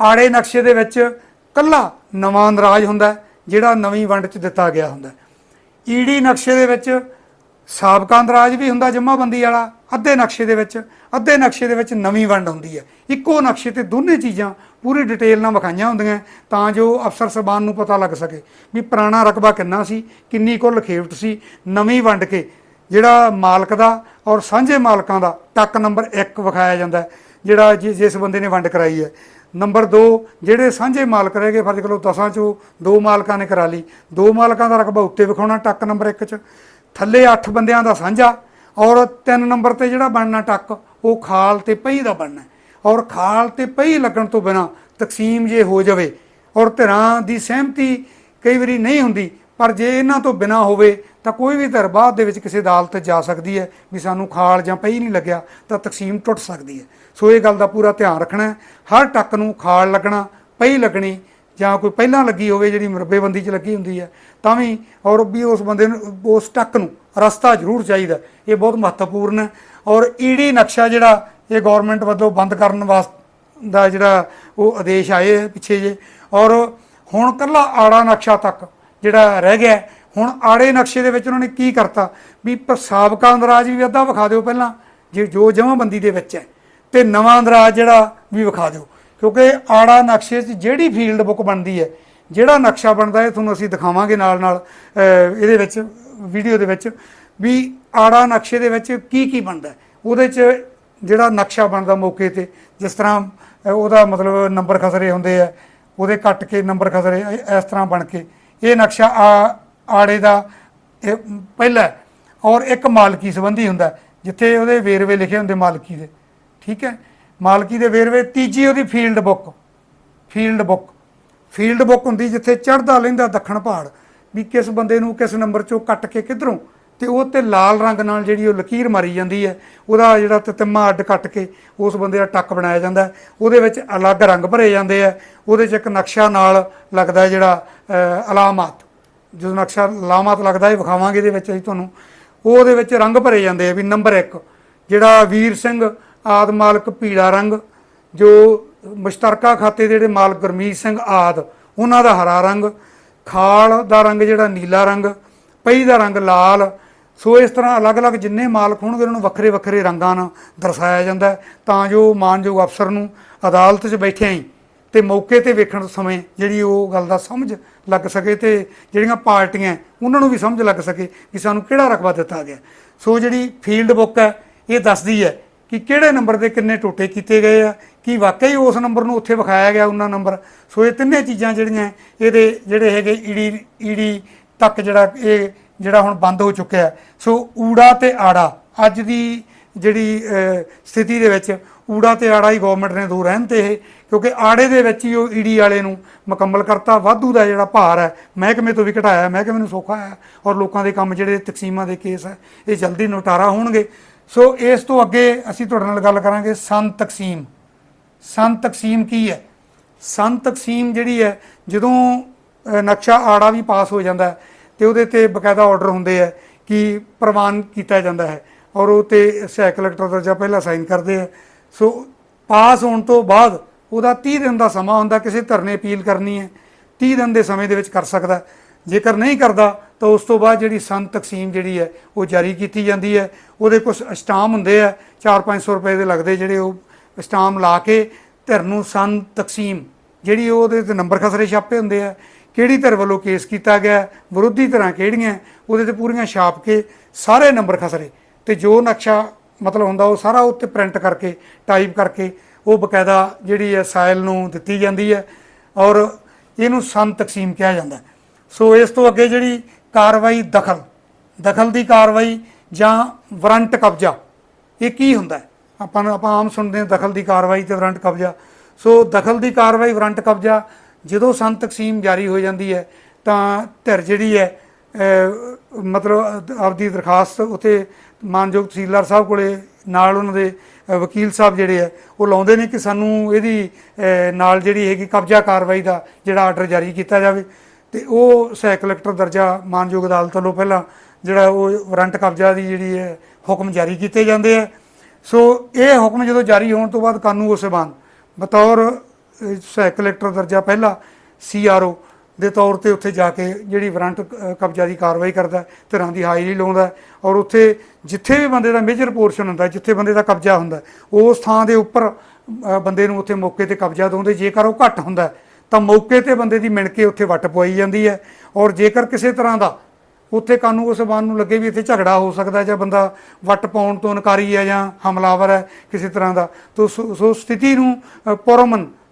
ਆੜੇ ਨਕਸ਼ੇ ਦੇ ਵਿੱਚ ਕੱਲਾ ਨਵਾਂ ਅੰਦਰਾਜ ਹੁੰਦਾ, ਜਿਹੜਾ ਨਵੀਂ ਵੰਡ 'ਚ ਦਿੱਤਾ ਗਿਆ ਹੁੰਦਾ। ਈੜੀ ਨਕਸ਼ੇ ਦੇ ਵਿੱਚ ਸਾਬਕਾ ਅੰਦਰਾਜ ਵੀ ਹੁੰਦਾ ਜਮ੍ਹਾਂਬੰਦੀ ਵਾਲਾ, ਅੱਧੇ ਨਕਸ਼ੇ ਦੇ ਵਿੱਚ ਅੱਧੇ ਨਕਸ਼ੇ ਦੇ ਵਿੱਚ ਨਵੀਂ ਵੰਡ ਹੁੰਦੀ ਹੈ। ਇੱਕੋ ਨਕਸ਼ੇ ਤੇ ਦੋਨੇ ਚੀਜ਼ਾਂ ਪੂਰੀ ਡਿਟੇਲ ਨਾਲ ਵਿਖਾਈਆਂ ਹੁੰਦੀਆਂ ਤਾਂ ਜੋ ਅਫਸਰ ਸਬਾਨ ਨੂੰ ਪਤਾ ਲੱਗ ਸਕੇ ਵੀ ਪੁਰਾਣਾ ਰਕਬਾ ਕਿੰਨਾ ਸੀ, ਕਿੰਨੀ ਕੁੱਲ ਖੇਵਟ ਸੀ, ਨਵੀਂ ਵੰਡ ਕੇ ਜਿਹੜਾ ਮਾਲਕ ਦਾ ਔਰ ਸਾਂਝੇ ਮਾਲਕਾਂ ਦਾ ਟੱਕ ਨੰਬਰ 1 ਵਿਖਾਇਆ ਜਾਂਦਾ ਜਿਹੜਾ ਜਿ- ਜਿਸ ਬੰਦੇ ਨੇ ਵੰਡ ਕਰਾਈ ਹੈ। ਨੰਬਰ 2 ਜਿਹੜੇ ਸਾਂਝੇ ਮਾਲਕ ਰਹਿ ਗਏ ਫਰਜ਼ ਕਰੋ ਦਸਾਂ ਚੋਂ ਦੋ ਮਾਲਕਾਂ ਨੇ ਕਰਾ ਲਈ, ਦੋ ਮਾਲਕਾਂ ਦਾ ਰਕਬਾ ਉੱਤੇ ਵਿਖਾਉਣਾ ਟੱਕ ਨੰਬਰ 1 ਚ, ਥੱਲੇ 8 ਬੰਦਿਆਂ ਦਾ ਸਾਂਝਾ ਔਰ 3 ਨੰਬਰ ਤੇ ਜਿਹੜਾ ਬਣਨਾ ਟੱਕ ਉਹ ਖਾਲ ਤੇ ਪਈ ਦਾ ਬਣਨਾ ਔਰ ਖਾਲ ਤੇ ਪਈ ਲੱਗਣ ਤੋਂ ਬਿਨਾ ਤਕਸੀਮ ਜੇ ਹੋ ਜਾਵੇ ਔਰ ਧਿਰਾਂ ਦੀ ਸਹਿਮਤੀ ਕਈ ਵਾਰੀ ਨਹੀਂ ਹੁੰਦੀ, ਪਰ ਜੇ ਇਹਨਾਂ ਤੋਂ ਬਿਨਾ ਹੋਵੇ ਤਾਂ ਕੋਈ ਵੀ ਧਿਰ ਬਾਅਦ ਦੇ ਵਿੱਚ ਕਿਸੇ ਅਦਾਲਤ 'ਚ ਜਾ ਸਕਦੀ ਹੈ ਵੀ ਸਾਨੂੰ ਖਾਲ ਜਾਂ ਪਈ ਨਹੀਂ ਲੱਗਿਆ ਤਾਂ ਤਕਸੀਮ ਟੁੱਟ ਸਕਦੀ ਹੈ। ਸੋ ਇਹ ਗੱਲ ਦਾ ਪੂਰਾ ਧਿਆਨ ਰੱਖਣਾ ਹੈ। ਹਰ ਟੱਕ ਨੂੰ ਖਾਲ ਲੱਗਣਾ, ਪਈ ਲੱਗਣੀ ਜਾਂ ਕੋਈ ਪਹਿਲਾਂ ਲੱਗੀ ਹੋਵੇ ਜਿਹੜੀ ਮਰਬੇਬੰਦੀ 'ਚ ਲੱਗੀ ਹੁੰਦੀ ਹੈ, ਤਾਂ ਵੀ ਔਰ ਵੀ ਉਸ ਬੰਦੇ ਨੂੰ, ਉਸ ਟੱਕ ਨੂੰ ਰਸਤਾ ਜ਼ਰੂਰ ਚਾਹੀਦਾ। ਇਹ ਬਹੁਤ ਮਹੱਤਵਪੂਰਨ ਹੈ। ਔਰ ਈਡੀ ਨਕਸ਼ਾ ਜਿਹੜਾ ਇਹ ਗਵਰਨਮੈਂਟ ਵੱਲੋਂ ਬੰਦ ਕਰਨ ਵਾਸਤੇ ਦਾ ਜਿਹੜਾ ਉਹ ਆਦੇਸ਼ ਆਏ ਪਿੱਛੇ ਜੇ। ਔਰ ਹੁਣ ਕੱਲਾ ਆੜਾ ਨਕਸ਼ਾ ਤੱਕ ਜਿਹੜਾ ਰਹਿ ਗਿਆ, ਹੁਣ ਆੜੇ ਨਕਸ਼ੇ ਦੇ ਵਿੱਚ ਉਹਨਾਂ ਨੇ ਕੀ ਕਰਤਾ? ਵੀ ਪ- ਸਾਬਕਾ ਅੰਦਰਾਜ ਵੀ ਅੱਧਾ ਵਿਖਾ ਦਿਓ ਪਹਿਲਾਂ, ਜੇ ਜੋ ਜਮਾਂਬੰਦੀ ਦੇ ਵਿੱਚ ਹੈ, ਤੇ ਨਵਾਂ ਅੰਦਰਾਜ ਜਿਹੜਾ ਵੀ ਵਿਖਾ ਦਿਓ। ਕਿਉਂਕਿ ਆੜਾ ਨਕਸ਼ੇ 'ਚ ਜਿਹੜੀ ਫੀਲਡ ਬੁੱਕ ਬਣਦੀ ਹੈ, ਜਿਹੜਾ ਨਕਸ਼ਾ ਬਣਦਾ ਹੈ, ਤੁਹਾਨੂੰ ਅਸੀਂ ਦਿਖਾਵਾਂਗੇ ਨਾਲ ਨਾਲ ਇਹਦੇ ਵਿੱਚ ਵੀਡੀਓ ਦੇ ਵਿੱਚ, ਵੀ ਆੜਾ ਨਕਸ਼ੇ ਦੇ ਵਿੱਚ ਕੀ ਕੀ ਬਣਦਾ ਉਹਦੇ 'ਚ ਜਿਹੜਾ ਨਕਸ਼ਾ ਬਣਦਾ ਮੌਕੇ ਤੇ, ਜਿਸ ਤਰ੍ਹਾਂ ਉਹਦਾ ਮਤਲਬ ਨੰਬਰ ਖਸਰੇ ਹੁੰਦੇ ਆ, ਉਹਦੇ ਕੱਟ ਕੇ ਨੰਬਰ ਖਸਰੇ ਇਸ ਤਰ੍ਹਾਂ ਬਣ ਕੇ। ਇਹ ਨਕਸ਼ਾ ਆ, ਆੜੇ ਦਾ ਪਹਿਲਾ ਔਰ ਇੱਕ ਮਾਲਕੀ ਸੰਬੰਧੀ ਹੁੰਦਾ ਜਿੱਥੇ ਉਹਦੇ ਵੇਰਵੇ ਲਿਖੇ ਹੁੰਦੇ ਮਾਲਕੀ ਦੇ। ਠੀਕ ਹੈ? ਮਾਲਕੀ ਦੇ ਵੇਰਵੇ, ਤੀਜੀ ਉਹਦੀ field book. Field book. Field book ਹੁੰਦੀ ਜਿੱਥੇ ਚੜਦਾ ਲੈਂਦਾ ਦੱਖਣ ਪਹਾੜ, ਵੀ ਕਿਸ ਬੰਦੇ ਨੂੰ ਕਿਸ ਨੰਬਰ ਚੋਂ ਕੱਟ ਕੇ ਕਿੱਧਰੋਂ ਤੇ ਉਹ ਤੇ ਲਾਲ ਰੰਗ ਨਾਲ ਜਿਹੜੀ ਉਹ ਲਕੀਰ ਮਾਰੀ ਜਾਂਦੀ ਹੈ ਉਹਦਾ ਜਿਹੜਾ ਤਤਮਾ ਅੱਡ ਕੱਟ ਕੇ ਉਸ ਬੰਦੇ ਦਾ ਟੱਕ ਬਣਾਇਆ ਜਾਂਦਾ ਉਹਦੇ ਵਿੱਚ ਅਲੱਗ ਰੰਗ ਭਰੇ ਜਾਂਦੇ ਆ। ਉਹਦੇ 'ਚ ਇੱਕ ਨਕਸ਼ਾ ਨਾਲ ਲੱਗਦਾ ਜਿਹੜਾ ਅ, ਅਲਾਮਾਤ। ਜਦੋਂ ਨਕਸ਼ਾ ਅਲਾਮਾਤ ਲੱਗਦਾ ਇਹ ਵਿਖਾਵਾਂਗੇ ਇਹਦੇ ਵਿੱਚ ਅਸੀਂ ਤੁਹਾਨੂੰ। ਉਹ ਉਹਦੇ ਵਿੱਚ ਰੰਗ ਭਰੇ ਜਾਂਦੇ ਆ ਵੀ ਨੰਬਰ 1 ਜਿਹੜਾ ਵੀਰ ਸਿੰਘ ਆਦ ਮਾਲਕ ਪੀਲਾ ਰੰਗ ਜੋ ਮੁਸ਼ਤਰਕਾ ਖਾਤੇ ਦੇ ਜਿਹੜੇ ਮਾਲਕ ਗੁਰਮੀਤ ਸਿੰਘ ਆਦ ਉਹਨਾਂ ਦਾ ਹਰਾ ਰੰਗ ਖਾਲ ਦਾ ਰੰਗ ਜਿਹੜਾ ਨੀਲਾ ਰੰਗ ਪਈ ਦਾ ਰੰਗ ਲਾਲ ਸੋ ਇਸ ਤਰ੍ਹਾਂ ਅਲੱਗ-ਅਲੱਗ ਜਿੰਨੇ ਮਾਲਕ ਹੋਣਗੇ, ਉਹਨਾਂ ਨੂੰ ਵੱਖਰੇ ਵੱਖਰੇ ਰੰਗਾਂ ਨਾਲ ਦਰਸਾਇਆ ਜਾਂਦਾ ਤਾਂ ਜੋ ਮਾਨਯੋਗ ਅਫਸਰ ਨੂੰ ਅਦਾਲਤ 'ਚ ਬੈਠਿਆਂ ਹੀ ਤੇ ਮੌਕੇ ਤੇ ਵੇਖਣ ਸਮੇਂ ਜਿਹੜੀ ਉਹ ਗੱਲ ਦਾ ਸਮਝ ਲੱਗ ਸਕੇ ਤੇ ਜਿਹੜੀਆਂ ਪਾਰਟੀਆਂ ਉਹਨਾਂ ਨੂੰ ਵੀ ਸਮਝ ਲੱਗ ਸਕੇ ਕਿ ਸਾਨੂੰ ਕਿਹੜਾ ਰਕਬਾ ਦਿੱਤਾ ਗਿਆ। ਸੋ ਜਿਹੜੀ ਫੀਲਡ ਬੁੱਕ ਹੈ, ਇਹ ਦੱਸਦੀ ਹੈ ਕਿ ਕਿਹੜੇ ਨੰਬਰ ਦੇ ਕਿੰਨੇ ਟੋਟੇ ਕੀਤੇ ਗਏ ਆ, ਕਿ ਵਾਕਈ ਉਸ ਨੰਬਰ ਨੂੰ ਉੱਥੇ ਵਿਖਾਇਆ ਗਿਆ ਉਹਨਾਂ ਨੰਬਰ। ਸੋ ਇਹ ਤਿੰਨੇ ਚੀਜ਼ਾਂ ਜਿਹੜੀਆਂ ਇਹਦੇ ਜਿਹੜੇ ਹੈਗੇ ਈਡੀ ਈਡੀ ਤੱਕ ਜਿਹੜਾ ਇਹ ਜਿਹੜਾ ਹੁਣ ਬੰਦ ਹੋ ਚੁੱਕਿਆ ਹੈ। ਸੋ ਊੜਾ ਤੇ ਆੜਾ, ਅੱਜ ਦੀ ਜਿਹੜੀ ਸਥਿਤੀ ਦੇ ਵਿੱਚ ਊੜਾ ਤੇ ਆੜਾ ਹੀ ਗਵਰਨਮੈਂਟ ਨੇ ਦੋ ਰਹਿਣ ਤੇ ਇਹ, ਕਿਉਂਕਿ ਆੜੇ ਦੇ ਵਿੱਚ ਹੀ ਉਹ ਈਡੀ ਵਾਲੇ ਨੂੰ ਮੁਕੰਮਲ ਕਰਤਾ। ਵਾਧੂ ਦਾ ਜਿਹੜਾ ਭਾਰ ਹੈ, ਮਹਿਕਮੇ ਤੋਂ ਵੀ ਘਟਾਇਆ, ਮਹਿਕਮੇ ਨੂੰ ਸੌਖਾ ਹੈ ਔਰ ਲੋਕਾਂ ਦੇ ਕੰਮ ਜਿਹੜੇ ਤਕਸੀਮਾਂ ਦੇ ਕੇਸ ਹੈ, ਇਹ ਜਲਦੀ ਨਿਪਟਾਰਾ ਹੋਣਗੇ। ਸੋ ਇਸ ਤੋਂ ਅੱਗੇ ਅਸੀਂ ਤੁਹਾਡੇ ਨਾਲ ਗੱਲ ਕਰਾਂਗੇ ਸੰਨ ਤਕਸੀਮ। ਸੰਨ ਤਕਸੀਮ ਕੀ ਹੈ? ਸੰਨ ਤਕਸੀਮ ਜਿਹੜੀ ਹੈ, ਜਦੋਂ ਨਕਸ਼ਾ ਆੜਾ ਵੀ ਪਾਸ ਹੋ ਜਾਂਦਾ ਹੈ ਤੇ ਉਹਦੇ ਤੇ ਬਕਾਇਦਾ ਆਰਡਰ ਹੁੰਦੇ ਆ ਕਿ ਪ੍ਰਵਾਨ ਕੀਤਾ ਜਾਂਦਾ ਹੈ ਔਰ ਉਹ ਤੇ ਸਹਾਇਕ ਕਲੈਕਟਰ ਦਰਜਾ ਪਹਿਲਾਂ ਸਾਈਨ ਕਰਦੇ ਆ। ਸੋ ਪਾਸ ਹੋਣ ਤੋਂ ਬਾਅਦ ਉਹਦਾ 30 ਦਿਨ ਦਾ ਸਮਾਂ ਹੁੰਦਾ, ਕਿਸੇ ਧਰਨੇ ਅਪੀਲ ਕਰਨੀ ਹੈ 30 ਦਿਨ ਦੇ ਸਮੇਂ ਦੇ ਵਿੱਚ ਕਰ ਸਕਦਾ। ਜੇਕਰ ਨਹੀਂ ਕਰਦਾ, ਤਾਂ ਉਸ ਤੋਂ ਬਾਅਦ ਜਿਹੜੀ ਸੰਨ ਤਕਸੀਮ ਜਿਹੜੀ ਹੈ, ਉਹ ਜਾਰੀ ਕੀਤੀ ਜਾਂਦੀ ਹੈ। ਉਹਦੇ ਕੁਝ ਅਸ਼ਟਾਮ ਹੁੰਦੇ ਆ 4-500 ਰੁਪਏ ਦੇ ਲੱਗਦੇ ਜਿਹੜੇ ਉਹ ਅਸ਼ਟਾਮ ਲਾ ਕੇ ਧਿਰ ਨੂੰ ਸੰਨ ਤਕਸੀਮ, ਜਿਹੜੀ ਉਹਦੇ ਤੇ ਨੰਬਰ ਖਸਰੇ ਛਾਪੇ ਹੁੰਦੇ ਆ ਕਿਹੜੀ ਧਿਰ ਵੱਲੋਂ ਕੇਸ ਕੀਤਾ ਗਿਆ, ਵਿਰੋਧੀ ਧਿਰਾਂ ਕਿਹੜੀਆਂ, ਉਹਦੇ ਤੇ ਪੂਰੀਆਂ ਛਾਪ ਕੇ ਸਾਰੇ ਨੰਬਰ ਖਸਰੇ। ਤੇ ਜੋ ਨਕਸ਼ਾ ਮਤਲਬ ਹੁੰਦਾ ਉਹ ਸਾਰਾ ਉੱਤੇ ਪ੍ਰਿੰਟ ਕਰਕੇ ਟਾਈਪ ਕਰਕੇ ਉਹ ਬਕਾਇਦਾ ਜਿਹੜੀ ਹੈ ਸਾਇਲ ਨੂੰ ਦਿੱਤੀ ਜਾਂਦੀ ਹੈ ਔਰ ਇਹਨੂੰ ਸੰਨ ਤਕਸੀਮ ਕਿਹਾ ਜਾਂਦਾ ਸੋ ਇਸ ਤੋਂ ਅੱਗੇ ਜਿਹੜੀ ਕਾਰਵਾਈ ਦਖਲ ਦਖਲ ਦੀ ਕਾਰਵਾਈ ਜਾਂ ਵਾਰੰਟ ਕਬਜ਼ਾ, ਇਹ ਕੀ ਹੁੰਦਾ ਆਪਾਂ ਨੂੰ, ਆਪਾਂ ਆਮ ਸੁਣਦੇ ਹਾਂ ਦਖਲ ਦੀ ਕਾਰਵਾਈ ਤੇ ਵਾਰੰਟ ਕਬਜ਼ਾ। ਸੋ ਦਖਲ ਦੀ ਕਾਰਵਾਈ, ਵਾਰੰਟ ਕਬਜ਼ਾ ਜਦੋਂ ਸੰਤ ਤਕਸੀਮ ਜਾਰੀ ਹੋ ਜਾਂਦੀ ਹੈ, ਤਾਂ ਧਿਰ ਜਿਹੜੀ ਹੈ ਮਤਲਬ ਆਪਦੀ ਦਰਖਾਸਤ ਉਤੇ ਮਾਨਯੋਗ ਤਹਿਸੀਲਦਾਰ ਸਾਹਿਬ ਕੋਲੇ ਨਾਲ ਉਹਨਾਂ ਦੇ ਵਕੀਲ ਸਾਹਿਬ ਜਿਹੜੇ ਆ ਉਹ ਲਾਉਂਦੇ ਨੇ ਕਿ ਸਾਨੂੰ ਇਹਦੀ ਨਾਲ ਜਿਹੜੀ ਹੈਗੀ ਕਬਜ਼ਾ ਕਾਰਵਾਈ ਦਾ ਜਿਹੜਾ ਆਰਡਰ ਜਾਰੀ ਕੀਤਾ ਜਾਵੇ। ਤੇ ਉਹ ਸਹਾਇਕ ਕਲੈਕਟਰ ਦਰਜਾ ਮਾਨਯੋਗ ਅਦਾਲਤ ਵੱਲੋਂ ਪਹਿਲਾਂ ਜਿਹੜਾ ਉਹ ਵਾਰੰਟ ਕਬਜ਼ਾ ਦੀ ਜਿਹੜੀ ਹੈ, ਹੁਕਮ ਜਾਰੀ ਕੀਤੇ ਜਾਂਦੇ ਆ ਸੋ ਇਹ ਹੁਕਮ ਜਦੋਂ ਜਾਰੀ ਹੋਣ ਤੋਂ ਬਾਅਦ ਕਾਨੂੰਨ ਉਸ ਸਬੰਧ ਬਤੌਰ ਸਹਾਇਕ ਕਲੈਕਟਰ ਦਰਜਾ ਪਹਿਲਾ ਸੀਆਰਓ ਦੇ ਤੌਰ ਤੇ ਉੱਥੇ ਜਾ ਕੇ ਜਿਹੜੀ ਵਾਰੰਟ ਕਬਜ਼ਾ ਦੀ ਕਾਰਵਾਈ ਕਰਦਾ ਧਿਰਾਂ ਦੀ ਹਾਜ਼ਰੀ ਲਾਉਂਦਾ ਔਰ ਉੱਥੇ ਜਿੱਥੇ ਵੀ ਬੰਦੇ ਦਾ ਮੇਜਰ ਪੋਰਸ਼ਨ ਹੁੰਦਾ ਜਿੱਥੇ ਬੰਦੇ ਦਾ ਕਬਜ਼ਾ ਹੁੰਦਾ ਉਸ ਥਾਂ ਦੇ ਉੱਪਰ ਬੰਦੇ ਨੂੰ ਉੱਥੇ ਮੌਕੇ ਤੇ ਕਬਜ਼ਾ ਦਿੰਦੇ ਜੇਕਰ ਉਹ ਘੱਟ ਹੁੰਦਾ ਤਾਂ ਮੌਕੇ ਤੇ ਬੰਦੇ ਦੀ ਮਿਣ ਕੇ ਉੱਥੇ ਵੱਟ ਪਵਾਈ ਜਾਂਦੀ ਹੈ ਔਰ ਜੇਕਰ ਕਿਸੇ ਤਰ੍ਹਾਂ ਦਾ ਉੱਥੇ ਕਾਨੂੰਨ ਉਸ ਸਬੰਧ ਨੂੰ ਲੱਗੇ ਵੀ ਇੱਥੇ ਝਗੜਾ ਹੋ ਸਕਦਾ ਜਾਂ ਬੰਦਾ ਵੱਟ ਪਾਉਣ ਤੋਂ ਇਨਕਾਰੀ ਹੈ ਜਾਂ ਹਮਲਾਵਰ ਹੈ ਕਿਸੇ ਤਰ੍ਹਾਂ ਦਾ ਤੋ ਸੋ ਸੋ ਸਥਿਤੀ ਨੂੰ ਅ,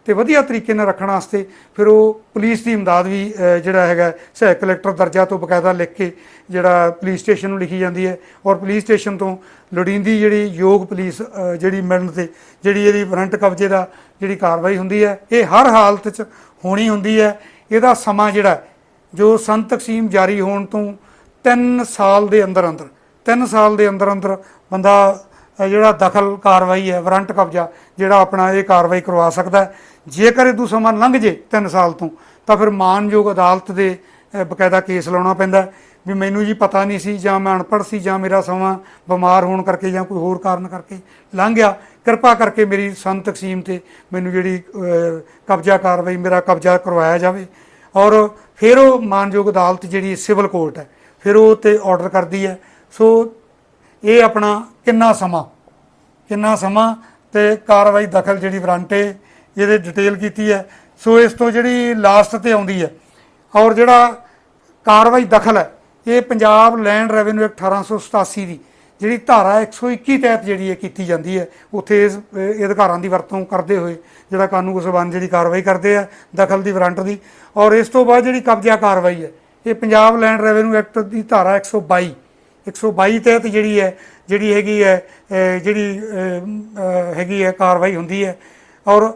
ਤੇ ਵਧੀਆ ਤਰੀਕੇ ਨਾਲ ਰੱਖਣ ਵਾਸਤੇ ਫਿਰ ਉਹ ਪੁਲਿਸ ਦੀ ਇਮਦਾਦ ਵੀ ਜਿਹੜਾ ਹੈਗਾ, ਸਹਾਇਕ ਕਲੈਕਟਰ ਦਰਜਾ ਤੋਂ ਬਕਾਇਦਾ ਲਿਖ ਕੇ ਜਿਹੜਾ ਪੁਲਿਸ ਸਟੇਸ਼ਨ ਨੂੰ ਲਿਖੀ ਜਾਂਦੀ ਹੈ। ਔਰ ਪੁਲਿਸ ਸਟੇਸ਼ਨ ਤੋਂ ਲੋੜੀਂਦੀ ਜਿਹੜੀ ਯੋਗ ਪੁਲਿਸ ਜਿਹੜੀ ਮਿਲਣ ਤੇ, ਜਿਹੜੀ ਇਹਦੀ ਵਾਰੰਟ ਕਬਜ਼ੇ ਦਾ ਜਿਹੜੀ ਕਾਰਵਾਈ ਹੁੰਦੀ ਹੈ, ਇਹ ਹਰ ਹਾਲਤ 'ਚ ਹੋਣੀ ਹੁੰਦੀ ਹੈ। ਇਹਦਾ ਸਮਾਂ ਜਿਹੜਾ, ਜੋ ਸੰਤ ਤਕਸੀਮ ਜਾਰੀ ਹੋਣ ਤੋਂ 3 ਸਾਲ ਦੇ ਅੰਦਰ ਅੰਦਰ 3 ਸਾਲ ਦੇ ਅੰਦਰ ਅੰਦਰ ਬੰਦਾ ਜਿਹੜਾ ਦਖਲ ਕਾਰਵਾਈ ਹੈ, ਵਾਰੰਟ ਕਬਜ਼ਾ, ਜਿਹੜਾ ਆਪਣਾ ਇਹ ਕਾਰਵਾਈ ਕਰਵਾ ਸਕਦਾ ਜੇਕਰ ਇਹ ਸਮਾਂ ਲੰਘ ਜੇ 3 ਸਾਲ ਤੋਂ, ਤਾਂ ਫਿਰ ਮਾਨਯੋਗ ਅਦਾਲਤ ਦੇ ਬਕਾਇਦਾ ਕੇਸ ਲਾਉਣਾ ਪੈਂਦਾ ਵੀ ਮੈਨੂੰ ਜੀ ਪਤਾ ਨਹੀਂ ਸੀ, ਜਾਂ ਮੈਂ ਅਨਪੜ੍ਹ ਸੀ, ਜਾਂ ਮੇਰਾ ਸਮਾਂ ਬਿਮਾਰ ਹੋਣ ਕਰਕੇ ਜਾਂ ਕੋਈ ਹੋਰ ਕਾਰਨ ਕਰਕੇ ਲੰਘ ਗਿਆ। ਕਿਰਪਾ ਕਰਕੇ ਮੇਰੀ ਸੰਨ ਤਕਸੀਮ ਤੇ ਮੈਨੂੰ ਜਿਹੜੀ ਕਬਜ਼ਾ ਕਾਰਵਾਈ, ਮੇਰਾ ਕਬਜ਼ਾ ਕਰਵਾਇਆ ਜਾਵੇ। ਔਰ ਫਿਰ ਉਹ ਮਾਨਯੋਗ ਅਦਾਲਤ ਜਿਹੜੀ ਸਿਵਲ ਕੋਰਟ ਹੈ, ਫਿਰ ਉਹ ਤੇ ਆਰਡਰ ਕਰਦੀ ਹੈ। ਸੋ ਇਹ ਆਪਣਾ ਕਿੰਨਾ ਸਮਾਂ? ਕਿੰਨਾ ਸਮਾਂ ਤੇ ਕਾਰਵਾਈ ਦਖਲ ਜਿਹੜੀ ਵਾਰੰਟੇ ਇਹਦੇ ਡਿਟੇਲ ਕੀਤੀ ਹੈ। ਸੋ ਇਸ ਤੋਂ ਜਿਹੜੀ ਲਾਸਟ ਤੇ ਆਉਂਦੀ ਹੈ, ਔਰ ਜਿਹੜਾ ਕਾਰਵਾਈ ਦਖਲ ਹੈ, ਇਹ ਪੰਜਾਬ ਲੈਂਡ ਰੈਵਨਿਊ ਐਕਟ 1887 ਦੀ, ਜਿਹੜੀ ਧਾਰਾ 121 ਤਹਿਤ ਜਿਹੜੀ ਇਹ ਕੀਤੀ ਜਾਂਦੀ ਹੈ, ਉੱਥੇ ਇਸ, ਇਹ ਅਧਿਕਾਰਾਂ ਦੀ ਵਰਤੋਂ ਕਰਦੇ ਹੋਏ ਜਿਹੜਾ ਕਾਨੂੰਨ ਸਬੰਧ ਜਿਹੜੀ ਕਾਰਵਾਈ ਕਰਦੇ ਆ, ਦਖਲ ਦੀ ਵਾਰੰਟ ਦੀ। ਔਰ ਇਸ ਤੋਂ ਬਾਅਦ ਜਿਹੜੀ ਕਬਜ਼ਾ ਕਾਰਵਾਈ ਹੈ, ਇਹ ਪੰਜਾਬ ਲੈਂਡ ਰੈਵਨਿਊ ਐਕਟ ਦੀ ਧਾਰਾ 122 122 ਤਹਿਤ ਜਿਹੜੀ ਹੈ ਜਿਹੜੀ ਹੈਗੀ ਹੈ ਜਿਹੜੀ ਹੈਗੀ ਹੈ ਕਾਰਵਾਈ ਹੁੰਦੀ ਹੈ। ਔਰ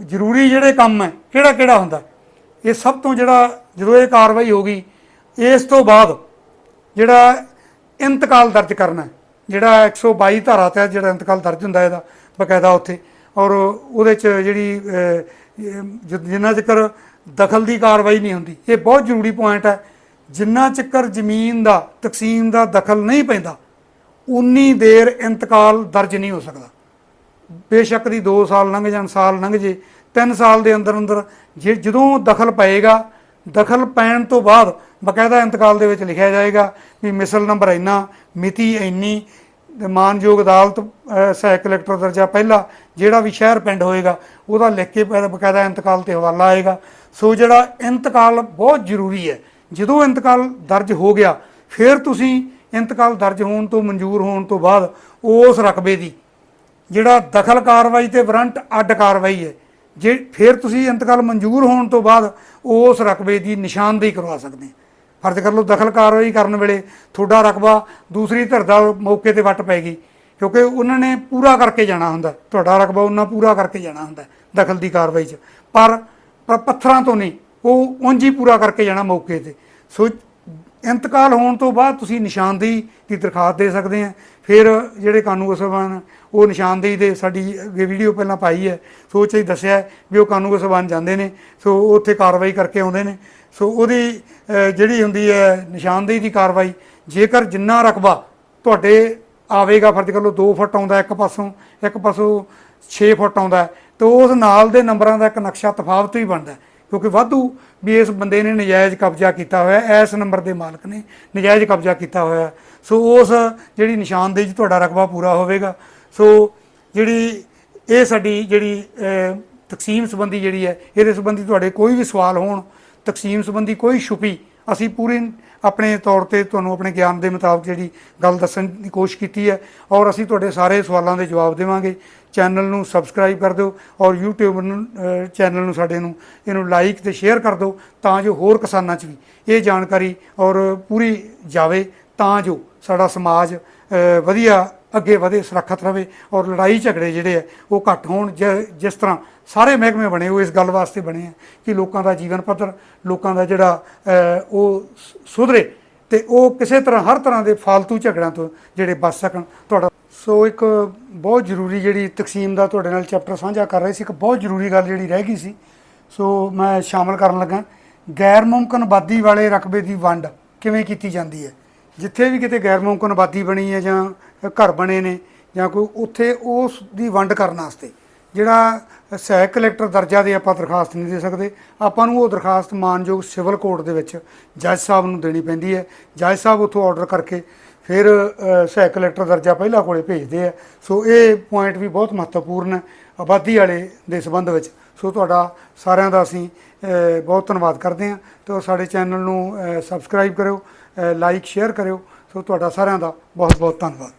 ਜ਼ਰੂਰੀ ਜਿਹੜੇ ਕੰਮ ਹੈ ਕਿਹੜਾ ਕਿਹੜਾ ਹੁੰਦਾ? ਇਹ ਸਭ ਤੋਂ ਜਿਹੜਾ ਜਦੋਂ ਇਹ ਕਾਰਵਾਈ ਹੋ ਗਈ ਇਸ ਤੋਂ ਬਾਅਦ ਜਿਹੜਾ ਇੰਤਕਾਲ ਦਰਜ ਕਰਨਾ ਹੈ, ਜਿਹੜਾ 122 ਧਾਰਾ ਤੇ ਜਿਹੜਾ ਇੰਤਕਾਲ ਦਰਜ ਹੁੰਦਾ ਇਹਦਾ ਬਕਾਇਦਾ ਉੱਥੇ। ਔਰ ਉਹਦੇ ਚ ਜਿਹੜੀ ਜਿੰਨਾ ਚਿਕਰ ਦਖਲ ਦੀ ਕਾਰਵਾਈ ਨਹੀਂ ਹੁੰਦੀ ਇਹ ਬਹੁਤ ਜ਼ਰੂਰੀ ਪੁਆਇੰਟ ਹੈ। ਜਿੰਨਾ ਚੱਕਰ ਜ਼ਮੀਨ ਦਾ, ਤਕਸੀਮ ਦਾ ਦਖਲ ਨਹੀਂ ਪੈਂਦਾ, ਉਨੀ ਦੇਰ ਇੰਤਕਾਲ ਦਰਜ ਨਹੀਂ ਹੋ ਸਕਦਾ। ਬੇਸ਼ੱਕ ਦੀ 2 ਸਾਲ ਲੰਘ ਜਾਣ, ਸਾਲ ਲੰਘ ਜੇ 3 ਸਾਲ ਦੇ ਅੰਦਰ ਅੰਦਰ ਜੇ ਜਦੋਂ ਦਖਲ ਪਏਗਾ, ਦਖਲ ਪੈਣ ਤੋਂ ਬਾਅਦ ਬਕਾਇਦਾ ਇੰਤਕਾਲ ਦੇ ਵਿੱਚ ਲਿਖਿਆ ਜਾਏਗਾ ਵੀ ਮਿਸਲ ਨੰਬਰ ਇੰਨਾ, ਮਿਤੀ ਇੰਨੀ ਮਾਨਯੋਗ ਅਦਾਲਤ ਸਹਾਇਕ ਕਲੈਕਟਰ ਦਰਜਾ ਪਹਿਲਾ, ਜਿਹੜਾ ਵੀ ਸ਼ਹਿਰ ਪਿੰਡ ਹੋਏਗਾ, ਉਹਦਾ ਲਿਖ ਕੇ ਬਕਾਇਦਾ ਇੰਤਕਾਲ ਤੇ ਹਵਾਲਾ ਆਏਗਾ। ਸੋ ਜਿਹੜਾ ਇੰਤਕਾਲ ਬਹੁਤ ਜ਼ਰੂਰੀ ਹੈ ਜਦੋਂ ਇੰਤਕਾਲ ਦਰਜ ਹੋ ਗਿਆ, ਫਿਰ ਤੁਸੀਂ ਇੰਤਕਾਲ ਦਰਜ ਹੋਣ ਤੋਂ ਮਨਜ਼ੂਰ ਹੋਣ ਤੋਂ ਬਾਅਦ ਉਸ ਰਕਬੇ ਦੀ, ਜਿਹੜਾ ਦਖਲ ਕਾਰਵਾਈ ਤੇ ਵਾਰੰਟ ਅੱਡ ਕਾਰਵਾਈ ਹੈ, ਜੇ ਫਿਰ ਤੁਸੀਂ ਇੰਤਕਾਲ ਮਨਜ਼ੂਰ ਹੋਣ ਤੋਂ ਬਾਅਦ ਉਸ ਰਕਬੇ ਦੀ ਨਿਸ਼ਾਨਦੇਹੀ ਕਰਵਾ ਸਕਦੇ ਫਰਜ਼ ਕਰ ਲਓ ਦਖਲ ਕਾਰਵਾਈ ਕਰਨ ਵੇਲੇ ਤੁਹਾਡਾ ਰਕਬਾ ਦੂਸਰੀ ਧਿਰ ਦਾ ਮੌਕੇ ਤੇ ਵੱਟ ਪੈ ਗਈ ਕਿਉਂਕਿ ਉਹਨਾਂ ਨੇ ਪੂਰਾ ਕਰਕੇ ਜਾਣਾ ਹੁੰਦਾ, ਤੁਹਾਡਾ ਰਕਬਾ ਉਹਨਾਂ ਪੂਰਾ ਕਰਕੇ ਜਾਣਾ ਹੁੰਦਾ ਦਖਲ ਦੀ ਕਾਰਵਾਈ 'ਚ। ਪਰ ਪੱਥਰਾਂ ਤੋਂ ਨਹੀਂ ਉਹ ਉਂਝ ਹੀ ਪੂਰਾ ਕਰਕੇ ਜਾਣਾ ਮੌਕੇ ਤੇ। ਸੋ ਇੰਤਕਾਲ ਹੋਣ ਤੋਂ ਬਾਅਦ ਤੁਸੀਂ ਨਿਸ਼ਾਨਦੇਹੀ ਦੀ ਦਰਖਾਸਤ ਦੇ ਸਕਦੇ ਆ। ਫਿਰ ਜਿਹੜੇ ਕਾਨੂੰਨ ਸਭਾਨ ਉਹ ਨਿਸ਼ਾਨਦੇਹੀ ਦੇ ਸਾਡੀ ਅੱਗੇ ਵੀਡੀਓ ਪਹਿਲਾਂ ਪਾਈ ਹੈ। ਸੋ 'ਚ ਹੀ ਦੱਸਿਆ ਵੀ ਉਹ ਕਾਨੂੰਨ ਸਭਾਨ ਜਾਂਦੇ ਨੇ। ਸੋ ਉਹ ਉੱਥੇ ਕਾਰਵਾਈ ਕਰਕੇ ਆਉਂਦੇ ਨੇ। ਸੋ ਉਹਦੀ ਜਿਹੜੀ ਹੁੰਦੀ ਹੈ ਨਿਸ਼ਾਨਦੇਹੀ ਦੀ ਕਾਰਵਾਈ, ਜੇਕਰ ਜਿੰਨਾ ਰਕਬਾ ਤੁਹਾਡੇ ਆਵੇਗਾ, ਫਰਜ਼ ਕਰ ਲਓ 2 ਫੁੱਟ ਆਉਂਦਾ ਇੱਕ ਪਾਸੋਂ ਇੱਕ ਪਾਸੋਂ 6 ਫੁੱਟ ਆਉਂਦਾ ਤਾਂ ਉਸ ਨਾਲ ਦੇ ਨੰਬਰਾਂ ਦਾ ਇੱਕ ਨਕਸ਼ਾ ਤਫਾਵਤ ਹੀ ਬਣਦਾ ਕਿਉਂਕਿ ਵਾਧੂ ਵੀ ਇਸ ਬੰਦੇ ਨੇ ਨਜਾਇਜ਼ ਕਬਜ਼ਾ ਕੀਤਾ ਹੋਇਆ, ਇਸ ਨੰਬਰ ਦੇ ਮਾਲਕ ਨੇ ਨਜਾਇਜ਼ ਕਬਜ਼ਾ ਕੀਤਾ ਹੋਇਆ। ਸੋ ਉਸ ਜਿਹੜੀ ਨਿਸ਼ਾਨਦੇਹੀ 'ਚ ਤੁਹਾਡਾ ਰਕਬਾ ਪੂਰਾ ਹੋਵੇਗਾ। ਸੋ ਜਿਹੜੀ ਇਹ ਸਾਡੀ ਜਿਹੜੀ ਤਕਸੀਮ ਸੰਬੰਧੀ ਜਿਹੜੀ ਹੈ, ਇਹਦੇ ਸੰਬੰਧੀ ਤੁਹਾਡੇ ਕੋਈ ਵੀ ਸਵਾਲ ਹੋਣ, ਤਕਸੀਮ ਸੰਬੰਧੀ ਕੋਈ ਛੁਪੀ, ਅਸੀਂ ਪੂਰੇ ਆਪਣੇ ਤੌਰ ਤੇ ਤੁਹਾਨੂੰ ਆਪਣੇ ਗਿਆਨ ਦੇ ਮੁਤਾਬਕ ਜਿਹੜੀ ਗੱਲ ਦੱਸਣ ਦੀ ਕੋਸ਼ਿਸ਼ ਕੀਤੀ ਹੈ ਔਰ ਅਸੀਂ ਤੁਹਾਡੇ ਸਾਰੇ ਸਵਾਲਾਂ ਦੇ ਜਵਾਬ ਦੇਵਾਂਗੇ। ਚੈਨਲ ਨੂੰ ਸਬਸਕ੍ਰਾਈਬ ਕਰ ਦਿਓ ਔਰ YouTube ਨੂੰ ਚੈਨਲ ਨੂੰ ਸਾਡੇ ਨੂੰ ਇਹਨੂੰ ਲਾਈਕ ਤੇ ਸ਼ੇਅਰ ਕਰ ਦਿਓ ਤਾਂ ਜੋ ਹੋਰ ਕਿਸਾਨਾਂ 'ਚ ਵੀ ਇਹ ਜਾਣਕਾਰੀ ਔਰ ਪੂਰੀ ਜਾਵੇ ਤਾਂ ਜੋ ਸਾਡਾ ਸਮਾਜ ਵਧੀਆ ਅੱਗੇ ਵਧੇ, ਸੁਰੱਖਿਅਤ ਰਹੇ ਔਰ ਲੜਾਈ ਝਗੜੇ ਜਿਹੜੇ ਆ ਉਹ ਘੱਟ ਹੋਣ ਜ- ਜਿਸ ਤਰ੍ਹਾਂ ਸਾਰੇ ਮਹਿਕਮੇ ਬਣੇ ਉਹ ਇਸ ਗੱਲ ਵਾਸਤੇ ਬਣੇ ਆ ਕਿ ਲੋਕਾਂ ਦਾ ਜੀਵਨ ਪੱਧਰ, ਲੋਕਾਂ ਦਾ ਜਿਹੜਾ ਉਹ ਸੁਧਰੇ ਤੇ ਉਹ ਕਿਸੇ ਤਰ੍ਹਾਂ, ਹਰ ਤਰ੍ਹਾਂ ਦੇ ਫालतू ਝਗੜਿਆਂ ਤੋਂ ਜਿਹੜੇ ਬਚ ਸਕਣ। ਤੁਹਾਡਾ ਸੋ ਇੱਕ ਬਹੁਤ ਜ਼ਰੂਰੀ ਜਿਹੜੀ ਤਕਸੀਮ ਦਾ ਤੁਹਾਡੇ ਨਾਲ ਚੈਪਟਰ ਸਾਂਝਾ ਕਰ ਰਹੇ ਸੀ, ਇੱਕ ਬਹੁਤ ਜ਼ਰੂਰੀ ਗੱਲ ਜਿਹੜੀ ਰਹਿ ਗਈ ਸੀ। ਸੋ ਮੈਂ ਸ਼ਾਮਲ ਕਰਨ ਲੱਗਾ। ਗੈਰ ਮੁਮਕਨ ਆਬਾਦੀ ਵਾਲੇ ਰਕਬੇ ਦੀ ਵੰਡ ਕਿਵੇਂ ਕੀਤੀ ਜਾਂਦੀ ਹੈ? ਜਿੱਥੇ ਵੀ ਕਿਤੇ ਗੈਰ ਮੁਮਕਨ ਆਬਾਦੀ ਬਣੀ ਹੈ ਜਾਂ ਘਰ ਬਣੇ ਨੇ ਜਾਂ ਕੋਈ, ਉੱਥੇ ਉਸ ਦੀ ਵੰਡ ਕਰਨ ਵਾਸਤੇ ਜਿਹੜਾ ਸਹਾਇਕ ਕਲੈਕਟਰ ਦਰਜਾ ਦੇ ਆਪਾਂ ਦਰਖਾਸਤ ਨਹੀਂ ਦੇ ਸਕਦੇ। ਆਪਾਂ ਨੂੰ ਉਹ ਦਰਖਾਸਤ ਮਾਨਯੋਗ ਸਿਵਲ ਕੋਰਟ ਦੇ ਵਿੱਚ ਜੱਜ ਸਾਹਿਬ ਨੂੰ ਦੇਣੀ ਪੈਂਦੀ ਹੈ। ਜੱਜ ਸਾਹਿਬ ਉੱਥੋਂ ਆਰਡਰ ਕਰਕੇ ਫਿਰ ਸਹਾਇਕ ਕਲੈਕਟਰ ਦਰਜਾ ਪਹਿਲਾ ਕੋਲੇ ਭੇਜਦੇ ਆ। ਸੋ ਇਹ ਪੁਆਇੰਟ ਵੀ ਬਹੁਤ ਮਹੱਤਵਪੂਰਨ ਹੈ ਆਬਾਦੀ ਵਾਲੇ ਦੇ ਸੰਬੰਧ ਵਿੱਚ। ਸੋ ਤੁਹਾਡਾ ਸਾਰਿਆਂ ਦਾ ਅਸੀਂ ਬਹੁਤ ਧੰਨਵਾਦ ਕਰਦੇ ਹਾਂ। ਤੇ ਸਾਡੇ ਚੈਨਲ ਨੂੰ ਸਬਸਕ੍ਰਾਈਬ ਕਰਿਓ ਲਾਈਕ ਸ਼ੇਅਰ ਕਰਿਓ। ਸੋ ਤੁਹਾਡਾ ਸਾਰਿਆਂ ਦਾ ਬਹੁਤ ਬਹੁਤ ਧੰਨਵਾਦ।